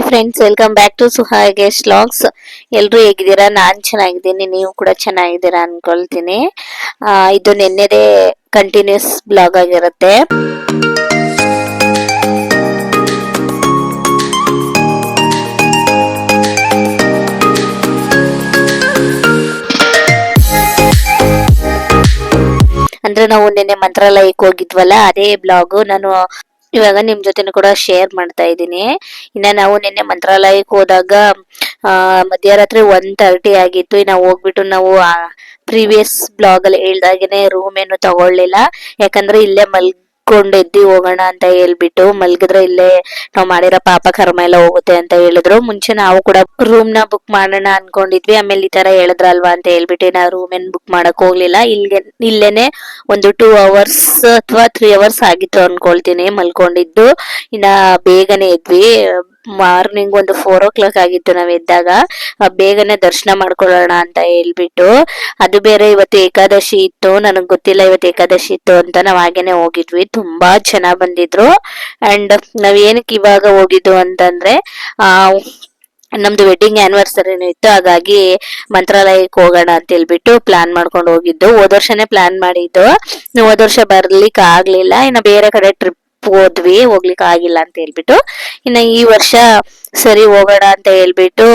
Hi friends welcome back to Suhage logs ಎಲ್ಲರೂ ಹೇಗಿದ್ದೀರಾ? ನಾನು ಚೆನ್ನಾಗಿದ್ದೀನಿ, ನೀವು ಕೂಡ ಚೆನ್ನಾಗಿದ್ದೀರಾ ಅನ್ಕೊಳ್ತೀನಿ. ಇದು ನಿನ್ನೆದೇ ಕಂಟಿನ್ಯೂಸ್ ಬ್ಲಾಗ್ ಆಗಿರುತ್ತೆ. ಅಂದ್ರೆ ನಾವು ನಿನ್ನೆ ಮಂತ್ರಾಲಯಕ್ಕೆ ಹೋಗಿದ್ವಲ್ಲ, ಅದೇ ಬ್ಲಾಗು ನಾನು ಇವಾಗ ನಿಮ್ ಜೊತೆನೂ ಕೂಡ ಶೇರ್ ಮಾಡ್ತಾ ಇದ್ದೀನಿ. ಇನ್ನ ನಾವು ನಿನ್ನೆ ಮಂತ್ರಾಲಯಕ್ಕೆ ಹೋದಾಗ ಮಧ್ಯರಾತ್ರಿ ಒನ್ ತರ್ಟಿ ಆಗಿತ್ತು. ಇನ್ನ ಹೋಗ್ಬಿಟ್ಟು ನಾವು ಪ್ರೀವಿಯಸ್ ಬ್ಲಾಗ್ ಅಲ್ಲಿ ಹೇಳ್ದಾಗೆನೆ ರೂಮ್ ಏನು ತಗೊಳ್ಲಿಲ್ಲ ಯಾಕಂದ್ರೆ ಇಲ್ಲೇ ಮಲ್ಕೊಂಡ್ ಎದ್ದಿ ಹೋಗೋಣ ಅಂತ ಹೇಳ್ಬಿಟ್ಟು ಮಲ್ಗಿದ್ರೆ ಇಲ್ಲೇ ನಾವು ಮಾಡಿರೋ ಪಾಪ ಕರ್ಮ ಎಲ್ಲ ಹೋಗುತ್ತೆ ಅಂತ ಹೇಳಿದ್ರು. ಮುಂಚೆ ನಾವು ಕೂಡ ರೂಮ್ನ ಬುಕ್ ಮಾಡೋಣ ಅನ್ಕೊಂಡಿದ್ವಿ. ಆಮೇಲೆ ಈ ತರ ಹೇಳಿದ್ರಲ್ವಾ ಅಂತ ಹೇಳ್ಬಿಟ್ಟು ನಾವು ರೂಮ್ ಏನ್ ಬುಕ್ ಮಾಡಕ್ ಹೋಗ್ಲಿಲ್ಲ. ಇಲ್ಲಿಗೆ ಇಲ್ಲೇನೆ ಒಂದು ಟೂ ಅವರ್ಸ್ ಅಥವಾ ತ್ರೀ ಅವರ್ಸ್ ಆಗಿತ್ತು ಅನ್ಕೊಳ್ತೀನಿ ಮಲ್ಕೊಂಡಿದ್ದು. ಇನ್ನ ಬೇಗನೆ ಎದ್ವಿ. ಮಾರ್ನಿಂಗ್ ಒಂದು ಫೋರ್ ಓ ಕ್ಲಾಕ್ ಆಗಿತ್ತು ನಾವ್ ಎದ್ದಾಗ. ಬೇಗನೆ ದರ್ಶನ ಮಾಡ್ಕೊಳ್ಳೋಣ ಅಂತ ಹೇಳ್ಬಿಟ್ಟು. ಅದು ಬೇರೆ ಇವತ್ತು ಏಕಾದಶಿ ಇತ್ತು. ನನಗ್ ಗೊತ್ತಿಲ್ಲ ಇವತ್ತು ಏಕಾದಶಿ ಇತ್ತು ಅಂತ ನಾವ್ ಹಾಗೇನೆ ಹೋಗಿದ್ವಿ. ತುಂಬಾ ಚೆನ್ನಾಗ್ ಬಂದಿದ್ರು. ಅಂಡ್ ನಾವ್ ಏನಕ್ಕೆ ಇವಾಗ ಹೋಗಿದ್ದು ಅಂತಂದ್ರೆ, ಆ, ನಮ್ದು ವೆಡ್ಡಿಂಗ್ ಆನಿವರ್ಸರಿನೂ ಇತ್ತು. ಹಾಗಾಗಿ ಮಂತ್ರಾಲಯಕ್ಕೆ ಹೋಗೋಣ ಅಂತ ಹೇಳ್ಬಿಟ್ಟು ಪ್ಲಾನ್ ಮಾಡ್ಕೊಂಡು ಹೋಗಿದ್ದು. ಹೋದ ವರ್ಷನೇ ಪ್ಲಾನ್ ಮಾಡಿದ್ದು. ಹೋದ ವರ್ಷ ಬರ್ಲಿಕ್ಕೆ ಆಗ್ಲಿಲ್ಲ. ಇನ್ನು ಬೇರೆ ಕಡೆ ಟ್ರಿಪ್ ಹೋದ್ವಿ ಹೋಗ್ಲಿಕ್ಕೆ ಆಗಿಲ್ಲ ಅಂತ ಹೇಳ್ಬಿಟ್ಟು. ಇನ್ನ ಈ ವರ್ಷ ಸರಿ ಹೋಗೋಣ ಅಂತ ಹೇಳ್ಬಿಟ್ಟು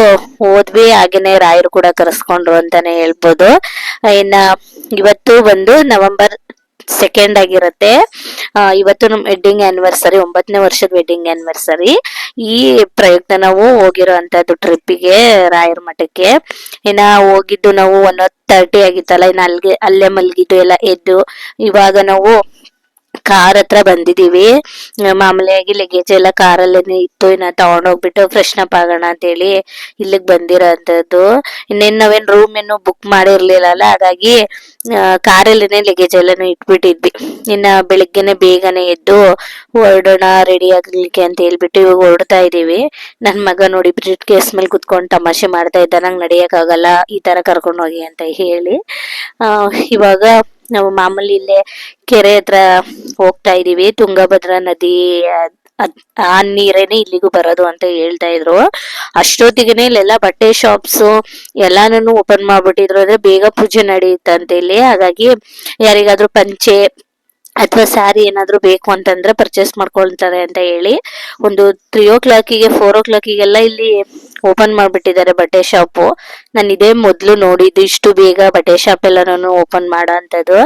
ಹೋದ್ವಿ ಹಾಗೇನೆ ರಾಯರು ಕೂಡ ಕರೆಸ್ಕೊಂಡ್ರು ಅಂತಾನೆ ಹೇಳ್ಬೋದು. ಇನ್ನ ಇವತ್ತು ಬಂದು ನವೆಂಬರ್ ಸೆಕೆಂಡ್ ಆಗಿರುತ್ತೆ. ಇವತ್ತು ನಮ್ಮ ವೆಡ್ಡಿಂಗ್ ಆನಿವರ್ಸರಿ ಒಂಬತ್ತನೇ ವರ್ಷದ ವೆಡ್ಡಿಂಗ್ ಆನಿವರ್ಸರಿ ಈ ಪ್ರಯುಕ್ತ ನಾವು ಹೋಗಿರೋ ಅಂತದ್ದು ಟ್ರಿಪ್ಪಿಗೆ ರಾಯರ ಮಠಕ್ಕೆ. ಇನ್ನ ಹೋಗಿದ್ದು ನಾವು ಒನ್ ತರ್ಟಿ ಆಗಿತ್ತಲ್ಲ, ಇನ್ನ ಅಲ್ಲಿಗೆ ಅಲ್ಲೇ ಮಲಗಿದ್ದು, ಎಲ್ಲ ಎದ್ದು, ಇವಾಗ ನಾವು ಕಾರ್ ಹತ್ರ ಬಂದಿದೀವಿ ಮಾಮೂಲಿಯಾಗಿ ಲಗೇಜ್ ಎಲ್ಲ ಕಾರಲ್ಲೇ ಇತ್ತು. ಇನ್ನ ತಗೊಂಡೋಗ್ಬಿಟ್ಟು ಫ್ರೆಶ್ ಅಪ್ ಆಗೋಣ ಅಂತ ಹೇಳಿ ಇಲ್ಲಿಗೆ ಬಂದಿರೋ ಅಂತದ್ದು ಇನ್ನೇನ್ ನಾವೇನ್ ರೂಮ್ ಏನು ಬುಕ್ ಮಾಡಿರ್ಲಿಲ್ಲಲ್ಲ, ಹಾಗಾಗಿ ಕಾರಲ್ಲೇನೆ ಲಗೇಜ್ ಎಲ್ಲಾನು ಇಟ್ಬಿಟ್ಟಿದ್ವಿ. ಇನ್ನ ಬೆಳಿಗ್ಗೆನೆ ಬೇಗನೆ ಎದ್ದು ಹೊರಡೋಣ ರೆಡಿ ಆಗ್ಲಿಕ್ಕೆ ಅಂತ ಹೇಳ್ಬಿಟ್ಟು ಇವಾಗ ಹೊರಡ್ತಾ ಇದೀವಿ ನನ್ ಮಗ ನೋಡಿ ಬ್ರಿಡ್ ಕೇಸ್ ಮೇಲೆ ಕುತ್ಕೊಂಡು ತಮಾಷೆ ಮಾಡ್ತಾ ಇದ್ದ, ನಂಗೆ ನಡಿಯಕ್ ಆಗಲ್ಲ, ಈ ತರ ಕರ್ಕೊಂಡು ಹೋಗಿ ಅಂತ ಹೇಳಿ. ಇವಾಗ ನಾವು ಮಾಮೂಲಿ ಇಲ್ಲೇ ಕೆರೆ ಹತ್ರ ಹೋಗ್ತಾ ಇದೀವಿ. ತುಂಗಭದ್ರಾ ನದಿ ಆ ನೀರೇನೆ ಇಲ್ಲಿಗೂ ಬರೋದು ಅಂತ ಹೇಳ್ತಾ ಇದ್ರು. ಅಷ್ಟೊತ್ತಿಗೆನೆ ಇಲ್ಲೆಲ್ಲ ಬಟ್ಟೆ ಶಾಪ್ಸ್ ಎಲ್ಲಾನು ಓಪನ್ ಮಾಡ್ಬಿಟ್ಟಿದ್ರು. ಅಂದ್ರೆ ಬೇಗ ಪೂಜೆ ನಡೆಯುತ್ತಂತೆ ಇಲ್ಲಿ ಹಾಗಾಗಿ ಯಾರಿಗಾದ್ರೂ ಪಂಚೆ ಅಥವಾ ಸ್ಯಾರಿ ಏನಾದರೂ ಬೇಕು ಅಂತಂದ್ರೆ ಪರ್ಚೇಸ್ ಮಾಡ್ಕೊಳ್ತಾರೆ ಅಂತ ಹೇಳಿ ಒಂದು ತ್ರೀ ಓ ಕ್ಲಾಕಿಗೆ ಫೋರ್ ಓ ಕ್ಲಾಕಿಗೆಲ್ಲ ಇಲ್ಲಿ ಓಪನ್ ಮಾಡಿಬಿಟ್ಟಿದ್ದಾರೆ ಬಟ್ಟೆ ಶಾಪು ನಾನು ಇದೇ ಮೊದಲು ನೋಡಿದ್ದು ಇಷ್ಟು ಬೇಗ ಬಟ್ಟೆ ಶಾಪ್ ಎಲ್ಲಾನು ಓಪನ್ ಮಾಡೋ ಅಂಥದ್ದು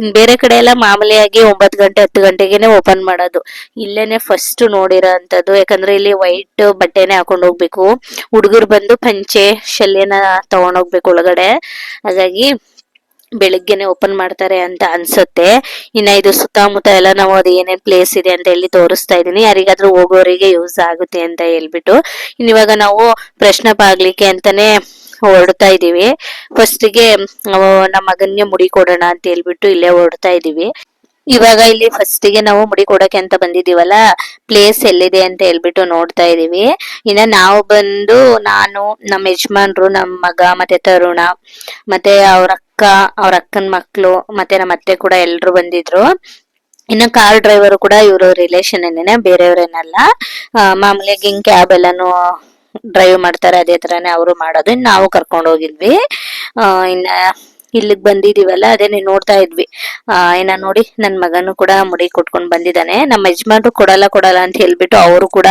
ಇನ್ ಬೇರೆ ಕಡೆ ಎಲ್ಲ ಮಾಮೂಲಿಯಾಗಿ ಒಂಬತ್ತು ಗಂಟೆ, ಹತ್ತು ಗಂಟೆಗೆನೆ ಓಪನ್ ಮಾಡೋದು. ಇಲ್ಲೇನೆ ಫಸ್ಟ್ ನೋಡಿರೋ ಅಂಥದ್ದು ಯಾಕಂದ್ರೆ ಇಲ್ಲಿ ವೈಟ್ ಬಟ್ಟೆನೆ ಹಾಕೊಂಡು ಹೋಗ್ಬೇಕು. ಹುಡುಗರು ಬಂದು ಪಂಚೆ, ಶಲ್ಯನ ತಗೊಂಡೋಗ್ಬೇಕು ಒಳಗಡೆ. ಹಾಗಾಗಿ ಬೆಳಿಗ್ಗೆನೆ ಓಪನ್ ಮಾಡ್ತಾರೆ ಅಂತ ಅನ್ಸುತ್ತೆ. ಇನ್ನ ಇದು ಸುತ್ತಮುತ್ತ ಎಲ್ಲ ನಾವು ಅದು ಏನೇನ್ ಪ್ಲೇಸ್ ಇದೆ ಅಂತ ಹೇಳಿ ತೋರಿಸ್ತಾ ಇದೀನಿ ಯಾರಿಗಾದ್ರೂ ಹೋಗೋರಿಗೆ ಯೂಸ್ ಆಗುತ್ತೆ ಅಂತ ಹೇಳ್ಬಿಟ್ಟು. ಇವಾಗ ನಾವು ಪ್ರಶ್ನೆ ಬಾಗ್ಲಿಕ್ಕೆ ಅಂತಾನೆ ಹೊರಡ್ತಾ ಇದೀವಿ ಫಸ್ಟಿಗೆ ನಮ್ಮ ಮಗನ್ಗೆ ಮುಡಿ ಕೊಡೋಣ ಅಂತ ಹೇಳ್ಬಿಟ್ಟು ಇಲ್ಲೇ ಹೊರಡ್ತಾ ಇದೀವಿ ಇವಾಗ ಇಲ್ಲಿ ಫಸ್ಟಿಗೆ ನಾವು ಮುಡಿ ಕೊಡಕ್ಕೆ ಅಂತ ಬಂದಿದೀವಲ್ಲ ಪ್ಲೇಸ್ ಎಲ್ಲಿದೆ ಅಂತ ಹೇಳ್ಬಿಟ್ಟು ನೋಡ್ತಾ ಇದೀವಿ ಇನ್ನ ನಾವು ಬಂದು, ನಾನು, ನಮ್ಮ ಯಜಮಾನ್ರು, ನಮ್ಮ ಮಗ, ಮತ್ತೆ ತರುಣ, ಮತ್ತೆ ಅವ್ರ ಅಕ್ಕ, ಅವ್ರ ಅಕ್ಕನ ಮಕ್ಳು, ಮತ್ತೆ ನಮ್ಮ ಅತ್ತೆ ಕೂಡ ಎಲ್ರು ಬಂದಿದ್ರು. ಇನ್ನು ಕಾರ್ ಡ್ರೈವರ್ ಕೂಡ ಇವರು ರಿಲೇಶನ್ ಏನೇನೆ ಬೇರೆಯವ್ರೇನಲ್ಲ. ಮಾಮೂಲಿಯಾಗಿ ಹಿಂಗ್ ಕ್ಯಾಬ್ ಎಲ್ಲಾನು ಡ್ರೈವ್ ಮಾಡ್ತಾರೆ, ಅದೇ ತರಾನೇ ಅವರು ಮಾಡೋದು. ನಾವು ಕರ್ಕೊಂಡು ಹೋಗಿದ್ವಿ ಇನ್ನ ಇಲ್ಲಿಗ್ ಬಂದಿದೀವಲ್ಲ, ಅದೇ ನೀವು ನೋಡ್ತಾ ಇದ್ವಿ. ಆ, ಏನ ನೋಡಿ, ನನ್ ಮಗನು ಕೂಡ ಮುಡಿ ಕೊಟ್ಕೊಂಡ್ ಬಂದಿದ್ದಾನೆ. ನಮ್ಮ ಯಜಮಾನ್ರು ಕೊಡಲ್ಲ ಕೊಡಲ್ಲ ಅಂತ ಹೇಳ್ಬಿಟ್ಟು ಅವರು ಕೂಡ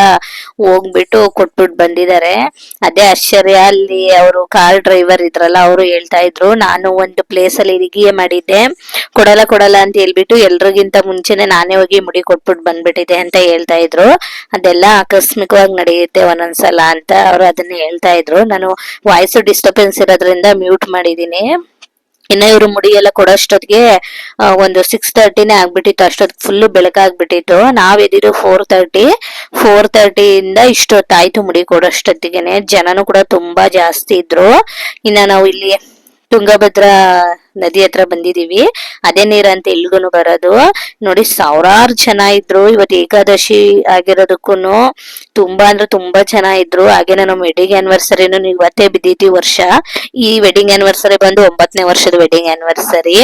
ಹೋಗ್ಬಿಟ್ಟು ಕೊಟ್ಬಿಟ್ಟು ಬಂದಿದ್ದಾರೆ. ಅದೇ ಆಶ್ಚರ್ಯ, ಅಲ್ಲಿ ಅವರು ಕಾರ್ ಡ್ರೈವರ್ ಇದ್ರಲ್ಲ, ಅವರು ಹೇಳ್ತಾ ಇದ್ರು, ನಾನು ಒಂದು ಪ್ಲೇಸ್ ಅಲ್ಲಿ ಇರಿಗಿಯೇ ಮಾಡಿದ್ದೆ. ಕೊಡಲ್ಲ ಕೊಡಲ್ಲ ಅಂತ ಹೇಳ್ಬಿಟ್ಟು ಎಲ್ರಿಗಿಂತ ಮುಂಚೆನೆ ನಾನೇ ಹೋಗಿ ಮುಡಿ ಕೊಟ್ಬಿಟ್ಟು ಬಂದ್ಬಿಟ್ಟಿದೆ ಅಂತ ಹೇಳ್ತಾ ಇದ್ರು. ಅದೆಲ್ಲ ಆಕಸ್ಮಿಕವಾಗಿ ನಡೆಯುತ್ತೆ ಒಂದೊಂದ್ಸಲ ಅಂತ ಅವರು ಅದನ್ನ ಹೇಳ್ತಾ ಇದ್ರು. ನಾನು ವಾಯ್ಸ್ ಡಿಸ್ಟರ್ಬೆನ್ಸ್ ಇರೋದ್ರಿಂದ ಮ್ಯೂಟ್ ಮಾಡಿದೀನಿ ಇನ್ನ ಇವ್ರು ಮುಡಿ ಎಲ್ಲ ಕೊಡೋಷ್ಟೊತ್ತಿಗೆ ಒಂದು ಸಿಕ್ಸ್ ತರ್ಟಿನೇ ಆಗ್ಬಿಟ್ಟಿತ್ತು. ಅಷ್ಟೊತ್ತಿಗೆ ಫುಲ್ ಬೆಳಕಾಗ್ಬಿಟ್ಟಿತ್ತು. ನಾವ್ ಎದ್ದಿದ್ದು ಫೋರ್ ತರ್ಟಿ ಫೋರ್ ತರ್ಟಿಯಿಂದ ಇಷ್ಟೊತ್ತಾಯ್ತು ಮುಡಿ ಕೊಡೋಷ್ಟೊತ್ತಿಗೆನೆ. ಜನನು ಕೂಡ ತುಂಬಾ ಜಾಸ್ತಿ ಇದ್ರು. ಇನ್ನ ನಾವು ಇಲ್ಲಿ ತುಂಗಭದ್ರಾ ನದಿ ಹತ್ರ ಬಂದಿದೀವಿ. ಅದೇ ನೀರಂತ ಎಲ್ಗೂನು ಬರೋದು. ನೋಡಿ ಸಾವಿರಾರು ಜನ ಇದ್ರು ಇವತ್ತು ಏಕಾದಶಿ ಆಗಿರೋದಕ್ಕೂನು. ತುಂಬಾ ಅಂದ್ರೆ ತುಂಬಾ ಜನ ಇದ್ರು. ಹಾಗೇನೆ ನಮ್ಮ ವೆಡ್ಡಿಂಗ್ ಆನಿವರ್ಸರಿನು ಇವತ್ತೇ ಬಿದ್ದಿತ್ತು ಈ ವರ್ಷ. ಈ ವೆಡ್ಡಿಂಗ್ ಆನಿವರ್ಸರಿ ಬಂದು ಒಂಬತ್ತನೇ ವರ್ಷದ ವೆಡ್ಡಿಂಗ್ ಆನಿವರ್ಸರಿ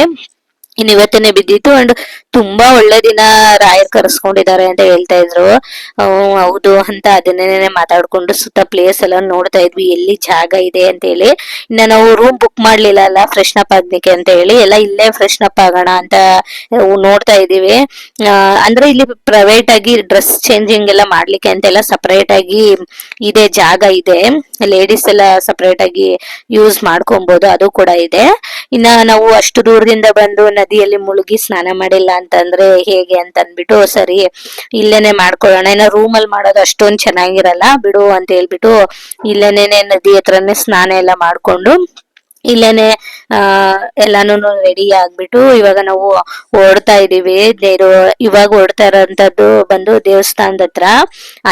ಇನ್ ಇವತ್ತೇನೆ ಬಿದ್ದಿತ್ತು ಅಂಡ್ ತುಂಬಾ ಒಳ್ಳೆ ದಿನ ರಾಯರ್ ಕರೆಸ್ಕೊಂಡಿದ್ದಾರೆ ಅಂತ ಹೇಳ್ತಾ ಇದ್ರು. ಹೌದು, ಅಂತ ಅದನ್ನೇನೆ ಮಾತಾಡ್ಕೊಂಡು ಸುತ್ತ ಪ್ಲೇಸ್ ಎಲ್ಲ ನೋಡ್ತಾ ಇದ್ವಿ, ಎಲ್ಲಿ ಜಾಗ ಇದೆ ಅಂತ ಹೇಳಿ. ಇನ್ನ ನಾವು ರೂಮ್ ಬುಕ್ ಮಾಡ್ಲಿಲ್ಲ ಅಲ್ಲ ಫ್ರೆಶ್ ಅಪ್ ಆಗ್ಲಿಕ್ಕೆ ಅಂತ ಹೇಳಿ. ಎಲ್ಲ ಇಲ್ಲೇ ಫ್ರೆಶ್ ಅಪ್ ಆಗೋಣ ಅಂತ ನೋಡ್ತಾ ಇದೀವಿ ಅಂದ್ರೆ ಇಲ್ಲಿ ಪ್ರೈವೇಟ್ ಆಗಿ ಡ್ರೆಸ್ ಚೇಂಜಿಂಗ್ ಎಲ್ಲ ಮಾಡ್ಲಿಕ್ಕೆ ಅಂತೆಲ್ಲ ಸಪರೇಟ್ ಆಗಿ ಇದೆ, ಜಾಗ ಇದೆ. ಲೇಡೀಸ್ ಎಲ್ಲ ಸಪರೇಟ್ ಆಗಿ ಯೂಸ್ ಮಾಡ್ಕೊಬಹುದು ಅದು ಕೂಡ ಇದೆ. ಇನ್ನ ನಾವು ಅಷ್ಟು ದೂರದಿಂದ ಬಂದು ನದಿಯಲ್ಲಿ ಮುಳುಗಿ ಸ್ನಾನ ಮಾಡಿಲ್ಲ ಅಂತಂದ್ರೆ ಹೇಗೆ ಅಂತ ಅಂದ್ಬಿಟ್ಟು ಸರಿ, ಇಲ್ಲೇನೆ ಮಾಡ್ಕೊಳ್ಳೋಣ. ಇನ್ನ ರೂಮ್ ಅಲ್ಲಿ ಮಾಡೋದು ಅಷ್ಟೊಂದ್ ಚೆನ್ನಾಗಿರಲ್ಲ, ಬಿಡು ಅಂತ ಹೇಳ್ಬಿಟ್ಟು ಇಲ್ಲೇನೆ ನದಿ ಹತ್ರನೇ ಸ್ನಾನ ಎಲ್ಲ ಮಾಡ್ಕೊಂಡು ಇಲ್ಲೇನೆ, ಆ ಎಲ್ಲಾನು ರೆಡಿ ಆಗ್ಬಿಟ್ಟು ಇವಾಗ ನಾವು ಓಡ್ತಾ ಇದೀವಿ. ದೇವ್ರು ಇವಾಗ ಓಡ್ತಾ ಇರೋಂಥದ್ದು ಬಂದು ದೇವಸ್ಥಾನದ ಹತ್ರ.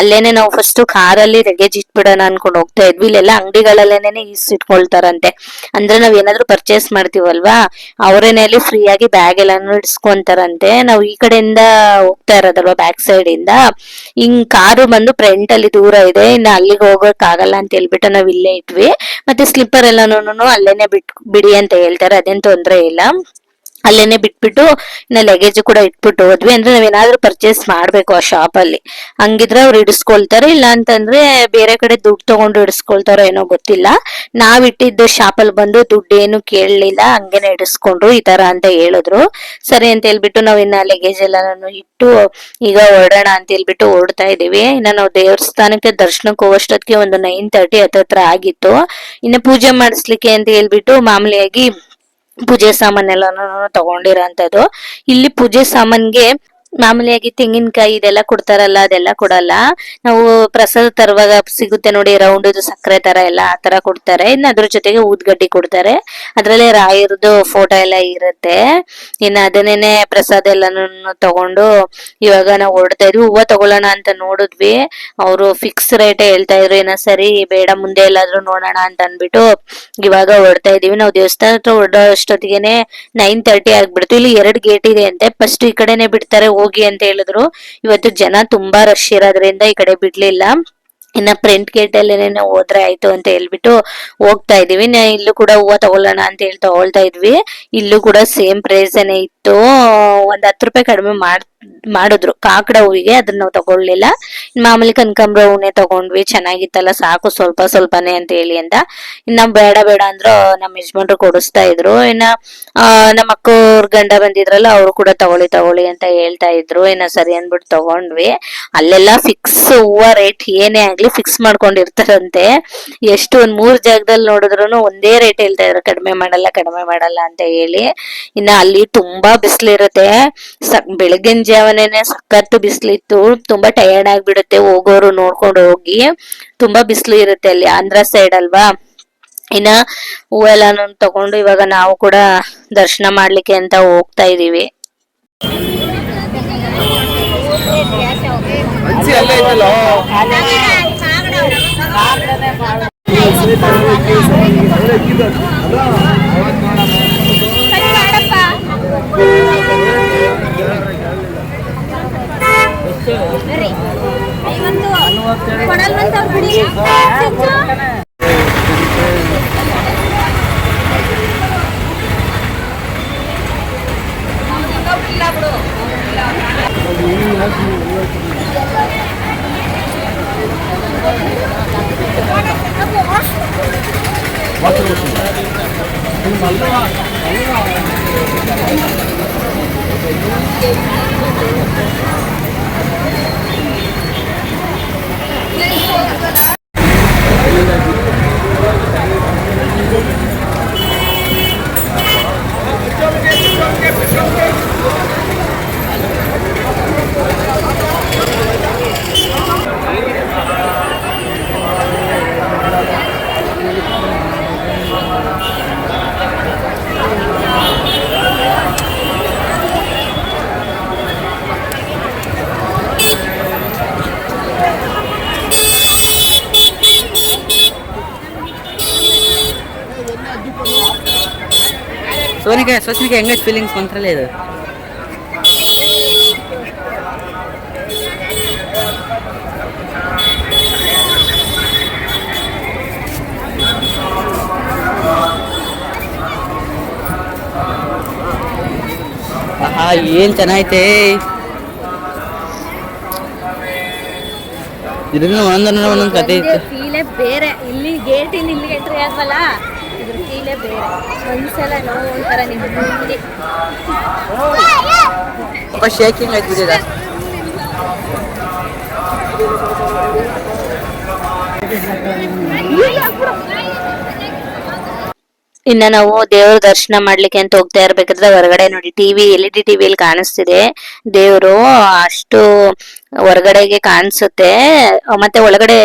ಅಲ್ಲೇನೆ ನಾವು ಫಸ್ಟ್ ಕಾರಲ್ಲಿ ಲಗೇಜ್ ಇಟ್ಬಿಡೋಣ ಅನ್ಕೊಂಡು ಹೋಗ್ತಾ ಇದ್ವಿ. ಇಲ್ಲೆಲ್ಲ ಅಂಗಡಿಗಳಲ್ಲೇನೆ ಇಟ್ಕೊಳ್ತಾರಂತೆ ಅಂದ್ರೆ ನಾವ್ ಏನಾದ್ರು ಪರ್ಚೇಸ್ ಮಾಡ್ತೀವಲ್ವಾ? ಅವರೇನೆ ಅಲ್ಲಿ ಫ್ರೀ ಆಗಿ ಬ್ಯಾಗ್ ಎಲ್ಲಾನು ಇಡ್ಸ್ಕೊಂತಾರಂತೆ. ನಾವು ಈ ಕಡೆಯಿಂದ ಹೋಗ್ತಾ ಇರೋದಲ್ವಾ ಬ್ಯಾಕ್ ಸೈಡ್ ಇಂದ? ಹಿಂಗ್ ಕಾರು ಬಂದು ಫ್ರಂಟ್ ಅಲ್ಲಿ ದೂರ ಇದೆ. ಇನ್ನ ಅಲ್ಲಿಗೆ ಹೋಗೋಕ್ ಆಗಲ್ಲ ಅಂತ ಹೇಳ್ಬಿಟ್ಟು ನಾವ್ ಇಲ್ಲೇ ಇಟ್ವಿ ಮತ್ತೆ ಸ್ಲಿಪ್ಪರ್ ಎಲ್ಲಾನು ಅಲ್ಲೇನೆ ಬಿಟ್ ಬಿಡಿ ಅಂತ ಹೇಳ್ತಾರೆ ಅದೇನ್ ತೊಂದ್ರೆ ಇಲ್ಲ. ಅಲ್ಲೇನೆ ಬಿಟ್ಬಿಟ್ಟು ಇನ್ನ ಲಗೇಜ್ ಕೂಡ ಇಟ್ಬಿಟ್ಟು ಹೋದ್ವಿ. ಅಂದ್ರೆ ನಾವೇನಾದ್ರೂ ಪರ್ಚೇಸ್ ಮಾಡ್ಬೇಕು ಆ ಶಾಪ್ ಅಲ್ಲಿ. ಹಂಗಿದ್ರೆ ಅವ್ರು ಇಡಿಸ್ಕೊಳ್ತಾರೆ ಇಲ್ಲ ಅಂತಂದ್ರೆ ಬೇರೆ ಕಡೆ ದುಡ್ಡು ತಗೊಂಡು ಇಡಿಸ್ಕೊಳ್ತಾರೋ ಏನೋ ಗೊತ್ತಿಲ್ಲ. ನಾವ್ ಇಟ್ಟಿದ್ದು ಶಾಪ್ ಅಲ್ಲಿ ಬಂದು ದುಡ್ಡು ಏನು ಕೇಳಲಿಲ್ಲ. ಹಂಗೇನೆ ಇಡಿಸ್ಕೊಂಡ್ರು ಈ ತರ ಅಂತ ಹೇಳಿದ್ರು. ಸರಿ ಅಂತ ಹೇಳ್ಬಿಟ್ಟು ನಾವ್ ಇನ್ನ ಲಗೇಜ್ ಎಲ್ಲಾನು ಇಟ್ಟು ಈಗ ಹೊರಡೋಣ ಅಂತ ಹೇಳ್ಬಿಟ್ಟು ಓಡ್ತಾ ಇದೀವಿ ಇನ್ನ ನಾವು ದೇವಸ್ಥಾನಕ್ಕೆ ದರ್ಶನಕ್ಕೆ ಹೋಗೋಷ್ಟೊತ್ತಿಗೆ ಒಂದು ನೈನ್ ತರ್ಟಿ ಹತ್ತತ್ರ ಆಗಿತ್ತು. ಇನ್ನ ಪೂಜೆ ಮಾಡಿಸ್ಲಿಕ್ಕೆ ಅಂತ ಹೇಳ್ಬಿಟ್ಟು ಮಾಮೂಲಿಯಾಗಿ ಪೂಜೆ ಸಾಮಾನೆಲ್ಲನೂ ತಗೊಂಡಿರೋಂಥದ್ದು. ಇಲ್ಲಿ ಪೂಜೆ ಸಾಮಾನ್ಗೆ ಮಾಮೂಲಿಯಾಗಿ ತೆಂಗಿನಕಾಯಿ ಇದೆಲ್ಲ ಕೊಡ್ತಾರಲ್ಲ, ಅದೆಲ್ಲ ಕೊಡಲ್ಲ. ನಾವು ಪ್ರಸಾದ ತರುವಾಗ ಸಿಗುತ್ತೆ ನೋಡಿ ರೌಂಡ್ ಸಕ್ಕರೆ ತರ ಎಲ್ಲ ಆ ತರ ಕೊಡ್ತಾರೆ. ಇನ್ನು ಅದ್ರ ಜೊತೆಗೆ ಊದ್ಗಡ್ಡಿ ಕೊಡ್ತಾರೆ. ಅದ್ರಲ್ಲೇ ರಾಯರದು ಫೋಟೋ ಎಲ್ಲ ಇರುತ್ತೆ. ಇನ್ನು ಅದನ್ನೇನೆ ಪ್ರಸಾದ ಎಲ್ಲಾನು ತಗೊಂಡು ಇವಾಗ ನಾವು ಹೊರಡ್ತಾ ಇದ್ವಿ. ಹೂವ ತಗೊಳ್ಳೋಣ ಅಂತ ನೋಡಿದ್ವಿ. ಅವರು ಫಿಕ್ಸ್ ರೇಟ್ ಹೇಳ್ತಾ ಇದ್ರು ಏನೋ ಸರಿ, ಬೇಡ, ಮುಂದೆ ಎಲ್ಲಾದ್ರೂ ನೋಡೋಣ ಅಂತ ಅನ್ಬಿಟ್ಟು ಇವಾಗ ಹೊರಡ್ತಾ ಇದೀವಿ ನಾವು ದೇವಸ್ಥಾನ ಹತ್ರ ಹೊರಡೋ ಅಷ್ಟೊತ್ತಿಗೆನೆ ನೈನ್ ತರ್ಟಿ ಆಗ್ಬಿಡ್ತು. ಇಲ್ಲಿ ಎರಡು ಗೇಟ್ ಇದೆ ಅಂತೆ. ಫಸ್ಟ್ ಈ ಕಡೆನೆ ಬಿಡ್ತಾರೆ ಹೋಗಿ ಅಂತ ಹೇಳಿದ್ರು. ಇವತ್ತು ಜನ ತುಂಬಾ ರಶ್ ಇರೋದ್ರಿಂದ ಈ ಕಡೆ ಬಿಡ್ಲಿಲ್ಲ. ಇನ್ನ ಪ್ರಿಂಟ್ ಗೇಟ್ ಅಲ್ಲಿ ನಾವು ಹೋದ್ರೆ ಆಯ್ತು ಅಂತ ಹೇಳ್ಬಿಟ್ಟು ಹೋಗ್ತಾ ಇದೀವಿ ಇಲ್ಲೂ ಕೂಡ ಹೂವ ತಗೊಳ್ಳೋಣ ಅಂತ ಹೇಳಿ ತಗೊಳ್ತಾ ಇದ್ವಿ. ಇಲ್ಲೂ ಕೂಡ ಸೇಮ್ ಪ್ರೈಸ್ ಏನೇ ಇತ್ತು. ಒಂದ್ ಹತ್ತು ರೂಪಾಯಿ ಕಡಿಮೆ ಮಾಡ್, ಮಾಡಿದ್ರು. ಕಾಕಡ ಹೂವಿಗೆ ಅದನ್ನ ನಾವು ತಗೊಳ್ಳಿಲ್ಲ. ಮಾಮೂಲಿ ಕನಕಾಂಬ್ರ ಹೂನೇ ತಗೊಂಡ್ವಿ, ಚೆನ್ನಾಗಿತ್ತಲ್ಲ, ಸಾಕು ಸ್ವಲ್ಪ ಸ್ವಲ್ಪನೇ ಅಂತ ಹೇಳಿ ಅಂತ. ಇನ್ನ ಬೇಡ ಬೇಡ ಅಂದ್ರು ನಮ್ಮ ಯಜಮಾನ್ರು ಕೊಡಿಸ್ತಾ ಇದ್ರು. ಇನ್ನ ನಮ್ಮ ಅಕ್ಕವ್ರ ಗಂಡ ಬಂದಿದ್ರಲ್ಲ, ಅವ್ರು ಕೂಡ ತಗೊಳ್ಳಿ ತಗೊಳ್ಳಿ ಅಂತ ಹೇಳ್ತಾ ಇದ್ರು. ಇನ್ನ ಸರಿ ಅಂದ್ಬಿಟ್ಟು ತಗೊಂಡ್ವಿ. ಅಲ್ಲೆಲ್ಲ ಫಿಕ್ಸ್ ಹೂವ ರೇಟ್ ಏನೇ ಆಗ್ಲಿ ಫಿಕ್ಸ್ ಮಾಡ್ಕೊಂಡಿರ್ತಾರಂತೆ. ಎಷ್ಟು ಒಂದ್ ಮೂರ್ ಜಾಗದಲ್ಲಿ ನೋಡಿದ್ರು ಒಂದೇ ರೇಟ್ ಹೇಳ್ತಾ ಇದ್ರು. ಕಡಿಮೆ ಮಾಡಲ್ಲ ಕಡಿಮೆ ಮಾಡಲ್ಲ ಅಂತ ಹೇಳಿ. ಇನ್ನ ಅಲ್ಲಿ ತುಂಬಾ ಬಿಸಿಲಿರುತ್ತೆ. ಬೆಳಗಿನ ಜಾವನೇನೆ ಸಖತ್ ಬಿಸಿಲಿತ್ತು. ತುಂಬಾ ಟಯರ್ಡ್ ಆಗ್ಬಿಡುತ್ತೆ ಹೋಗೋರು ನೋಡ್ಕೊಂಡು ಹೋಗಿ. ತುಂಬಾ ಬಿಸಿಲು ಇರುತ್ತೆ ಅಲ್ಲಿ ಆಂಧ್ರ ಸೈಡ್ ಅಲ್ವಾ. ಇನ್ನ ಹೂವೆಲ್ಲಾನು ತಗೊಂಡು ಇವಾಗ ನಾವು ಕೂಡ ದರ್ಶನ ಮಾಡ್ಲಿಕ್ಕೆ ಅಂತ ಹೋಗ್ತಾ ಇದೀವಿ. ಅಲ್ಲೇ ಸ್ವಸ್ನಿಗೆ ಹೆಂಗೈತೆ ಫೀಲಿಂಗ್ಸ್ ಒಂಥರಲ್ಲೇ ಇದು. ಆಹಾ ಏನು ಚೆನ್ನಾಗೈತೆ? ಇದನ್ನು ಒಂದೊಂದು ಒಂದೊಂದು ಕತೆ ಇತ್ತು. ಬೇರೆ. ಇಲ್ಲಿ ಗೇಟ್ ಇಲ್ಲಿ ಇಲ್ಲಿ ಎಂಟ್ರಿ ಆಗಲ್ಲ ಇದ್ರ ಫೀಲೇ ಬೇರೆ. ಒಂದ್ಸಲ ನೋವು ಒಂಥರ ನಿಮ್ಗೆ ಸ್ವಲ್ಪ ಶೇಕಿಂಗ್ ಆಗ್ಬಿಟ್ಟಿದೆ. ಇನ್ನ ನಾವು ದೇವ್ರ ದರ್ಶನ ಮಾಡ್ಲಿಕ್ಕೆ ಅಂತ ಹೋಗ್ತಾ ಇರ್ಬೇಕಾದ್ರೆ ಹೊರಗಡೆ ನೋಡಿ ಟಿವಿ ಎಲ್ ಇ ಡಿ ಟಿವಿಯಲ್ಲಿ ಕಾಣಿಸ್ತಿದೆ. ದೇವ್ರು ಅಷ್ಟು ಹೊರಗಡೆಗೆ ಕಾಣಿಸುತ್ತೆ. ಮತ್ತೆ ಒಳಗಡೆ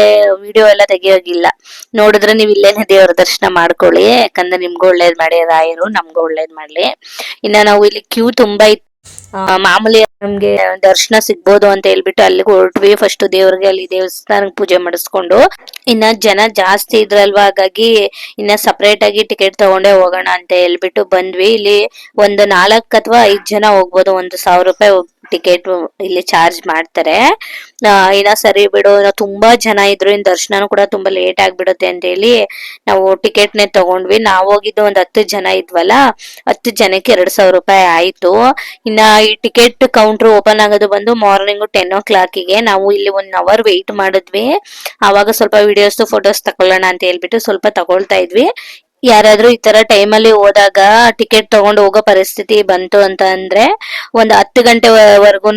ವಿಡಿಯೋ ಎಲ್ಲ ತೆಗಿಯೋಗಿಲ್ಲ ನೋಡಿದ್ರೆ ನೀವು ಇಲ್ಲೇನೇ ದೇವರ ದರ್ಶನ ಮಾಡ್ಕೊಳ್ಳಿ ಯಾಕಂದ್ರೆ ನಿಮ್ಗೂ ಒಳ್ಳೇದ್ ಮಾಡಿ ರಾಯರು ನಮ್ಗೂ ಒಳ್ಳೇದ್ ಮಾಡ್ಲಿ. ಇನ್ನ ನಾವು ಇಲ್ಲಿ ಕ್ಯೂ ತುಂಬಾ ಇತ್ತು. ಮಾಮೂಲಿ ನಮ್ಗೆ ದರ್ಶನ ಸಿಗ್ಬೋದು ಅಂತ ಹೇಳ್ಬಿಟ್ಟು ಅಲ್ಲಿಗೆ ಹೊರಟ್ವಿ. ಫಸ್ಟ್ ದೇವ್ರಿಗೆ ಅಲ್ಲಿ ದೇವಸ್ಥಾನಕ್ಕೆ ಪೂಜೆ ಮಾಡಿಸ್ಕೊಂಡು. ಇನ್ನ ಜನ ಜಾಸ್ತಿ ಇದ್ರಲ್ವಾ ಹಾಗಾಗಿ ಇನ್ನ ಸಪರೇಟ್ ಆಗಿ ಟಿಕೆಟ್ ತಗೊಂಡೇ ಹೋಗೋಣ ಅಂತ ಹೇಳ್ಬಿಟ್ಟು ಬಂದ್ವಿ. ಇಲ್ಲಿ ಒಂದು ನಾಲ್ಕ್ ಅಥವಾ ಐದ್ ಜನ ಹೋಗ್ಬೋದು ಒಂದು ಸಾವಿರ ರೂಪಾಯಿ ಟಿಕೆಟ್ ಇಲ್ಲಿ ಚಾರ್ಜ್ ಮಾಡ್ತಾರೆ. ಏನೋ ಸರಿ ಬಿಡು ತುಂಬಾ ಜನ ಇದ್ರು, ಇನ್ ದರ್ಶನನೂ ಕೂಡ ತುಂಬಾ ಲೇಟ್ ಆಗ್ಬಿಡುತ್ತೆ ಅಂತ ಹೇಳಿ ನಾವು ಟಿಕೆಟ್ ನೇ ತಗೊಂಡ್ವಿ. ನಾವ್ ಹೋಗಿದ್ದು ಒಂದ್ ಹತ್ತು ಜನ ಇದ್ವಲ್ಲ, ಹತ್ತು ಜನಕ್ಕೆ ಎರಡ್ ಸಾವಿರ ರೂಪಾಯಿ ಆಯ್ತು. ಇನ್ನ ಈ ಟಿಕೆಟ್ ಕೌಂಟರ್ ಓಪನ್ ಆಗೋದು ಬಂದು ಮಾರ್ನಿಂಗ್ ಟೆನ್ ಓ ಕ್ಲಾಕಿಗೆ. ನಾವು ಇಲ್ಲಿ ಒನ್ ಅವರ್ ವೆಯ್ಟ್ ಮಾಡಿದ್ವಿ. ಆವಾಗ ಸ್ವಲ್ಪ ವಿಡಿಯೋಸ್ ಫೋಟೋಸ್ ತಕೊಳ್ಳೋಣ ಅಂತ ಹೇಳ್ಬಿಟ್ಟು ಸ್ವಲ್ಪ ತಗೊಳ್ತಾ ಇದ್ವಿ. ಯಾರಾದ್ರೂ ಈ ತರ ಅಲ್ಲಿ ಹೋದಾಗ ಟಿಕೆಟ್ ತಗೊಂಡು ಹೋಗೋ ಪರಿಸ್ಥಿತಿ ಬಂತು ಅಂತ ಅಂದ್ರೆ ಒಂದ್ ಹತ್ತು ಗಂಟೆವರೆಗೂ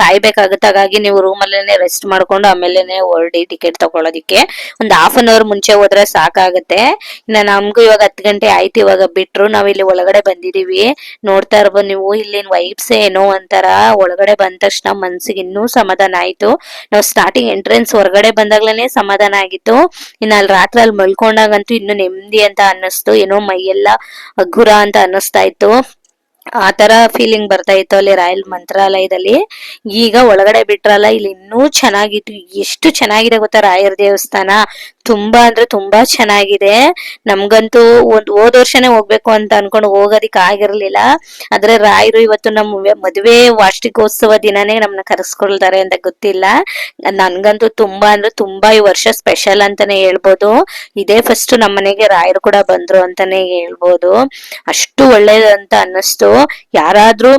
ಕಾಯ್ಬೇಕಾಗುತ್ತೆ. ಹಾಗಾಗಿ ನೀವು ರೂಮ್ ಅಲ್ಲೇನೆ ರೆಸ್ಟ್ ಮಾಡ್ಕೊಂಡು ಆಮೇಲೆನೆ ಹೊರಡಿ ಟಿಕೆಟ್ ತಗೊಳೋದಿಕ್ಕೆ ಒಂದ್ ಹಾಫ್ ಅನ್ ಅವರ್ ಮುಂಚೆ ಹೋದ್ರೆ ಸಾಕಾಗುತ್ತೆ. ಇನ್ನ ನಮ್ಗೂ ಇವಾಗ ಹತ್ತು ಗಂಟೆ ಆಯ್ತು ಇವಾಗ. ಬಿಟ್ರು ನಾವ್ ಇಲ್ಲಿ ಒಳಗಡೆ ಬಂದಿದೀವಿ. ನೋಡ್ತಾ ಇರ್ಬೋದು ನೀವು ಇಲ್ಲಿನ ವೈಬ್ಸ್ ಏನೋ ಅಂತಾರ ಒಳಗಡೆ ಬಂದ ತಕ್ಷಣ ಮನ್ಸಿಗೆ ಇನ್ನೂ ಸಮಾಧಾನ ಆಯ್ತು. ನಾವು ಸ್ಟಾರ್ಟಿಂಗ್ ಎಂಟ್ರೆನ್ಸ್ ಹೊರಗಡೆ ಬಂದಾಗ್ಲೇನೆ ಸಮಾಧಾನ ಆಗಿತ್ತು. ಇನ್ನ ಅಲ್ಲಿ ರಾತ್ರಿ ಅಲ್ಲಿ ಮಲ್ಕೊಂಡಾಗಂತೂ ಇನ್ನು ನೆಮ್ಮದಿ ಅಂತ ಅನ್ನಿಸ್ತು, ಏನೋ ಮೈಯೆಲ್ಲ ಅಗ್ಗುರ ಅಂತ ಅನ್ನಿಸ್ತಾ ಇತ್ತು. ಆ ತರ ಫೀಲಿಂಗ್ ಬರ್ತಾ ಇತ್ತು ಅಲ್ಲಿ ರಾಯಲ್ ಮಂತ್ರಾಲಯದಲ್ಲಿ. ಈಗ ಒಳಗಡೆ ಬಿಟ್ರಲ್ಲ, ಇಲ್ಲಿ ಇನ್ನೂ ಚೆನ್ನಾಗಿತ್ತು. ಎಷ್ಟು ಚೆನ್ನಾಗಿದೆ ಗೊತ್ತಾ ರಾಯರ ದೇವಸ್ಥಾನ. ತುಂಬಾ ಅಂದ್ರೆ ತುಂಬಾ ಚೆನ್ನಾಗಿದೆ. ನಮ್ಗಂತೂ ಒಂದ್ ಹೋದ ವರ್ಷನೇ ಹೋಗ್ಬೇಕು ಅಂತ ಅನ್ಕೊಂಡು ಹೋಗೋದಿಕ್ ಆಗಿರ್ಲಿಲ್ಲ. ಆದ್ರೆ ರಾಯರು ಇವತ್ತು ನಮ್ಮ ಮದುವೆ ವಾರ್ಷಿಕೋತ್ಸವ ದಿನಾನೇ ನಮ್ನ ಕರೆಸ್ಕೊಳ್ತಾರೆ ಅಂತ ಗೊತ್ತಿಲ್ಲ. ನನ್ಗಂತೂ ತುಂಬಾ ಅಂದ್ರೆ ತುಂಬಾ ಈ ವರ್ಷ ಸ್ಪೆಷಲ್ ಅಂತಾನೆ ಹೇಳ್ಬೋದು. ಇದೇ ಫಸ್ಟ್ ನಮ್ಮ ಮನೆಗೆ ರಾಯರು ಕೂಡ ಬಂದ್ರು ಅಂತಾನೆ ಹೇಳ್ಬೋದು. ಅಷ್ಟು ಒಳ್ಳೇದಂತ ಅನ್ನಿಸ್ತು. ಯಾರಾದ್ರೂ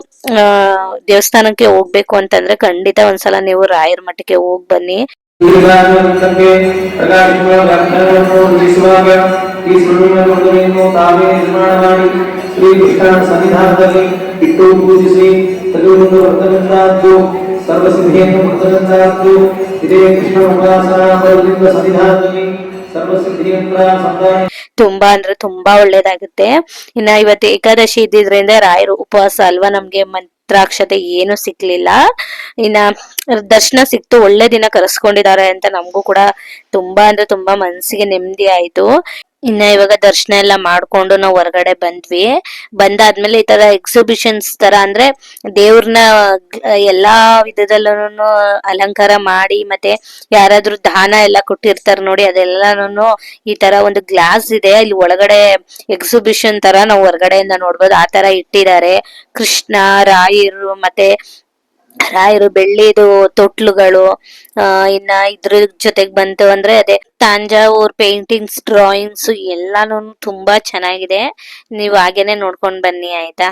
ದೇವಸ್ಥಾನಕ್ಕೆ ಹೋಗ್ಬೇಕು ಅಂತಂದ್ರೆ ಖಂಡಿತ ಒಂದ್ಸಲ ನೀವು ರಾಯರ ಮಠಕ್ಕೆ ಹೋಗ್ ಬನ್ನಿ. ತುಂಬಾ ಅಂದ್ರೆ ತುಂಬಾ ಒಳ್ಳೇದಾಗುತ್ತೆ. ಇನ್ನ ಇವತ್ತು ಏಕಾದಶಿ ಇದ್ದಿದ್ರಿಂದ ರಾಯರು ಉಪವಾಸ ಅಲ್ವಾ ನಮ್ಗೆ ಮಂತ್ರಾಕ್ಷತೆ ಏನು ಸಿಕ್ಲಿಲ್ಲ. ಇನ್ನ ದರ್ಶನ ಸಿಕ್ತು, ಒಳ್ಳೆ ದಿನ ಕರೆಸ್ಕೊಂಡಿದ್ದಾರೆ ಅಂತ ನಮಗೂ ಕೂಡ ತುಂಬಾ ಅಂದ್ರೆ ತುಂಬಾ ಮನ್ಸಿಗೆ ನೆಮ್ಮದಿ ಆಯ್ತು. ಇನ್ನ ಇವಾಗ ದರ್ಶನ ಎಲ್ಲ ಮಾಡ್ಕೊಂಡು ನಾವು ಹೊರಗಡೆ ಬಂದ್ವಿ. ಬಂದಾದ್ಮೇಲೆ ಈ ತರ ಎಕ್ಸಿಬಿಷನ್ಸ್ ತರ ಅಂದ್ರೆ ದೇವ್ರನ್ನ ಎಲ್ಲಾ ವಿಧದಲ್ಲೂ ಅಲಂಕಾರ ಮಾಡಿ ಮತ್ತೆ ಯಾರಾದ್ರೂ ದಾನ ಎಲ್ಲ ಕೊಟ್ಟಿರ್ತಾರ ನೋಡಿ ಅದೆಲ್ಲಾನು ಈ ತರ ಒಂದು ಗ್ಲಾಸ್ ಇದೆ. ಇಲ್ಲಿ ಒಳಗಡೆ ಎಕ್ಸಿಬಿಷನ್ ತರ ನಾವು ಹೊರಗಡೆಯಿಂದ ನೋಡ್ಬೋದು. ಆ ತರ ಇಟ್ಟಿದ್ದಾರೆ. ಕೃಷ್ಣ, ರಾಯರು ಮತ್ತೆ ರಾಯರು ಬೆಳ್ಳಿದು ತೊಟ್ಲುಗಳು ಇನ್ನ ಇದ್ರ ಜೊತೆಗೆ ಬಂತು ಅಂದ್ರೆ ಅದೇ ತಾಂಜಾವೂರ್ ಪೇಂಟಿಂಗ್ಸ್ ಡ್ರಾಯಿಂಗ್ಸ್ ಎಲ್ಲಾನು ತುಂಬಾ ಚೆನ್ನಾಗಿದೆ. ನೀವು ಹಾಗೇನೆ ನೋಡ್ಕೊಂಡ್ ಬನ್ನಿ, ಆಯ್ತಾ?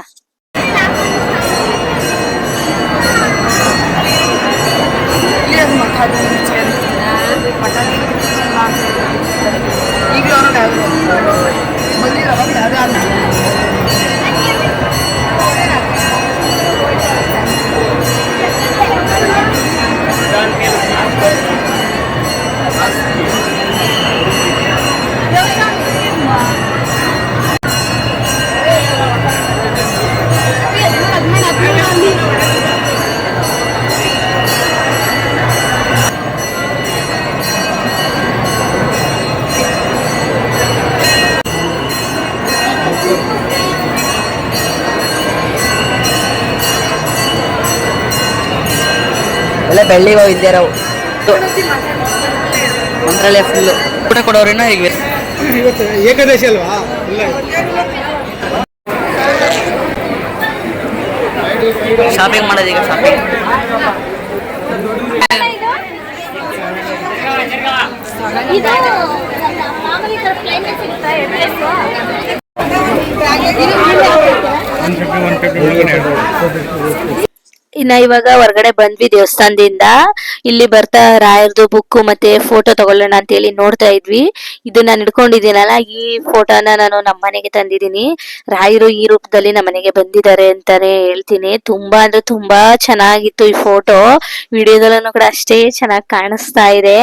ಎಲ್ಲ ಬೆಳ್ಳಿ ಇದ್ದಾರವು ಮಂತ್ರಾಲಯ ಫುಲ್ ಊಟ ಕೊಡೋರೇನೋ ಈಗ ಏಕದೇಶಿ ಅಲ್ವಾ? ಶಾಪಿಂಗ್ ಮಾಡೋದು ಈಗ ಶಾಪಿಂಗ್ ಇದು ಮಾಮೂಲಿ ತರ ಪ್ಲೇನ್ ಸಿಗುತ್ತಾ address one fifty one fifty ಇನ್ನ ಇವಾಗ ಹೊರಗಡೆ ಬಂದ್ವಿ ದೇವಸ್ಥಾನದಿಂದ. ಇಲ್ಲಿ ಬರ್ತಾ ರಾಯರ್ದು ಬುಕ್ ಮತ್ತೆ ಫೋಟೋ ತಗೊಳ್ಳೋಣ ಅಂತ ಹೇಳಿ ನೋಡ್ತಾ ಇದ್ವಿ. ಇದು ನಾನು ಹಿಡ್ಕೊಂಡಿದ್ದೀನಲ್ಲ, ಈ ಫೋಟೋನ ನಾನು ನಮ್ಮ ಮನೆಗೆ ತಂದಿದ್ದೀನಿ. ರಾಯರು ಈ ರೂಪದಲ್ಲಿ ನಮ್ಮ ಮನೆಗೆ ಬಂದಿದ್ದಾರೆ ಅಂತಾನೆ ಹೇಳ್ತೀನಿ. ತುಂಬಾ ಅಂದ್ರೆ ತುಂಬಾ ಚೆನ್ನಾಗಿತ್ತು ಈ ಫೋಟೋ ವಿಡಿಯೋದಲ್ಲೂ ಕೂಡ ಅಷ್ಟೇ ಚೆನ್ನಾಗಿ ಕಾಣಿಸ್ತಾ ಇದೆ.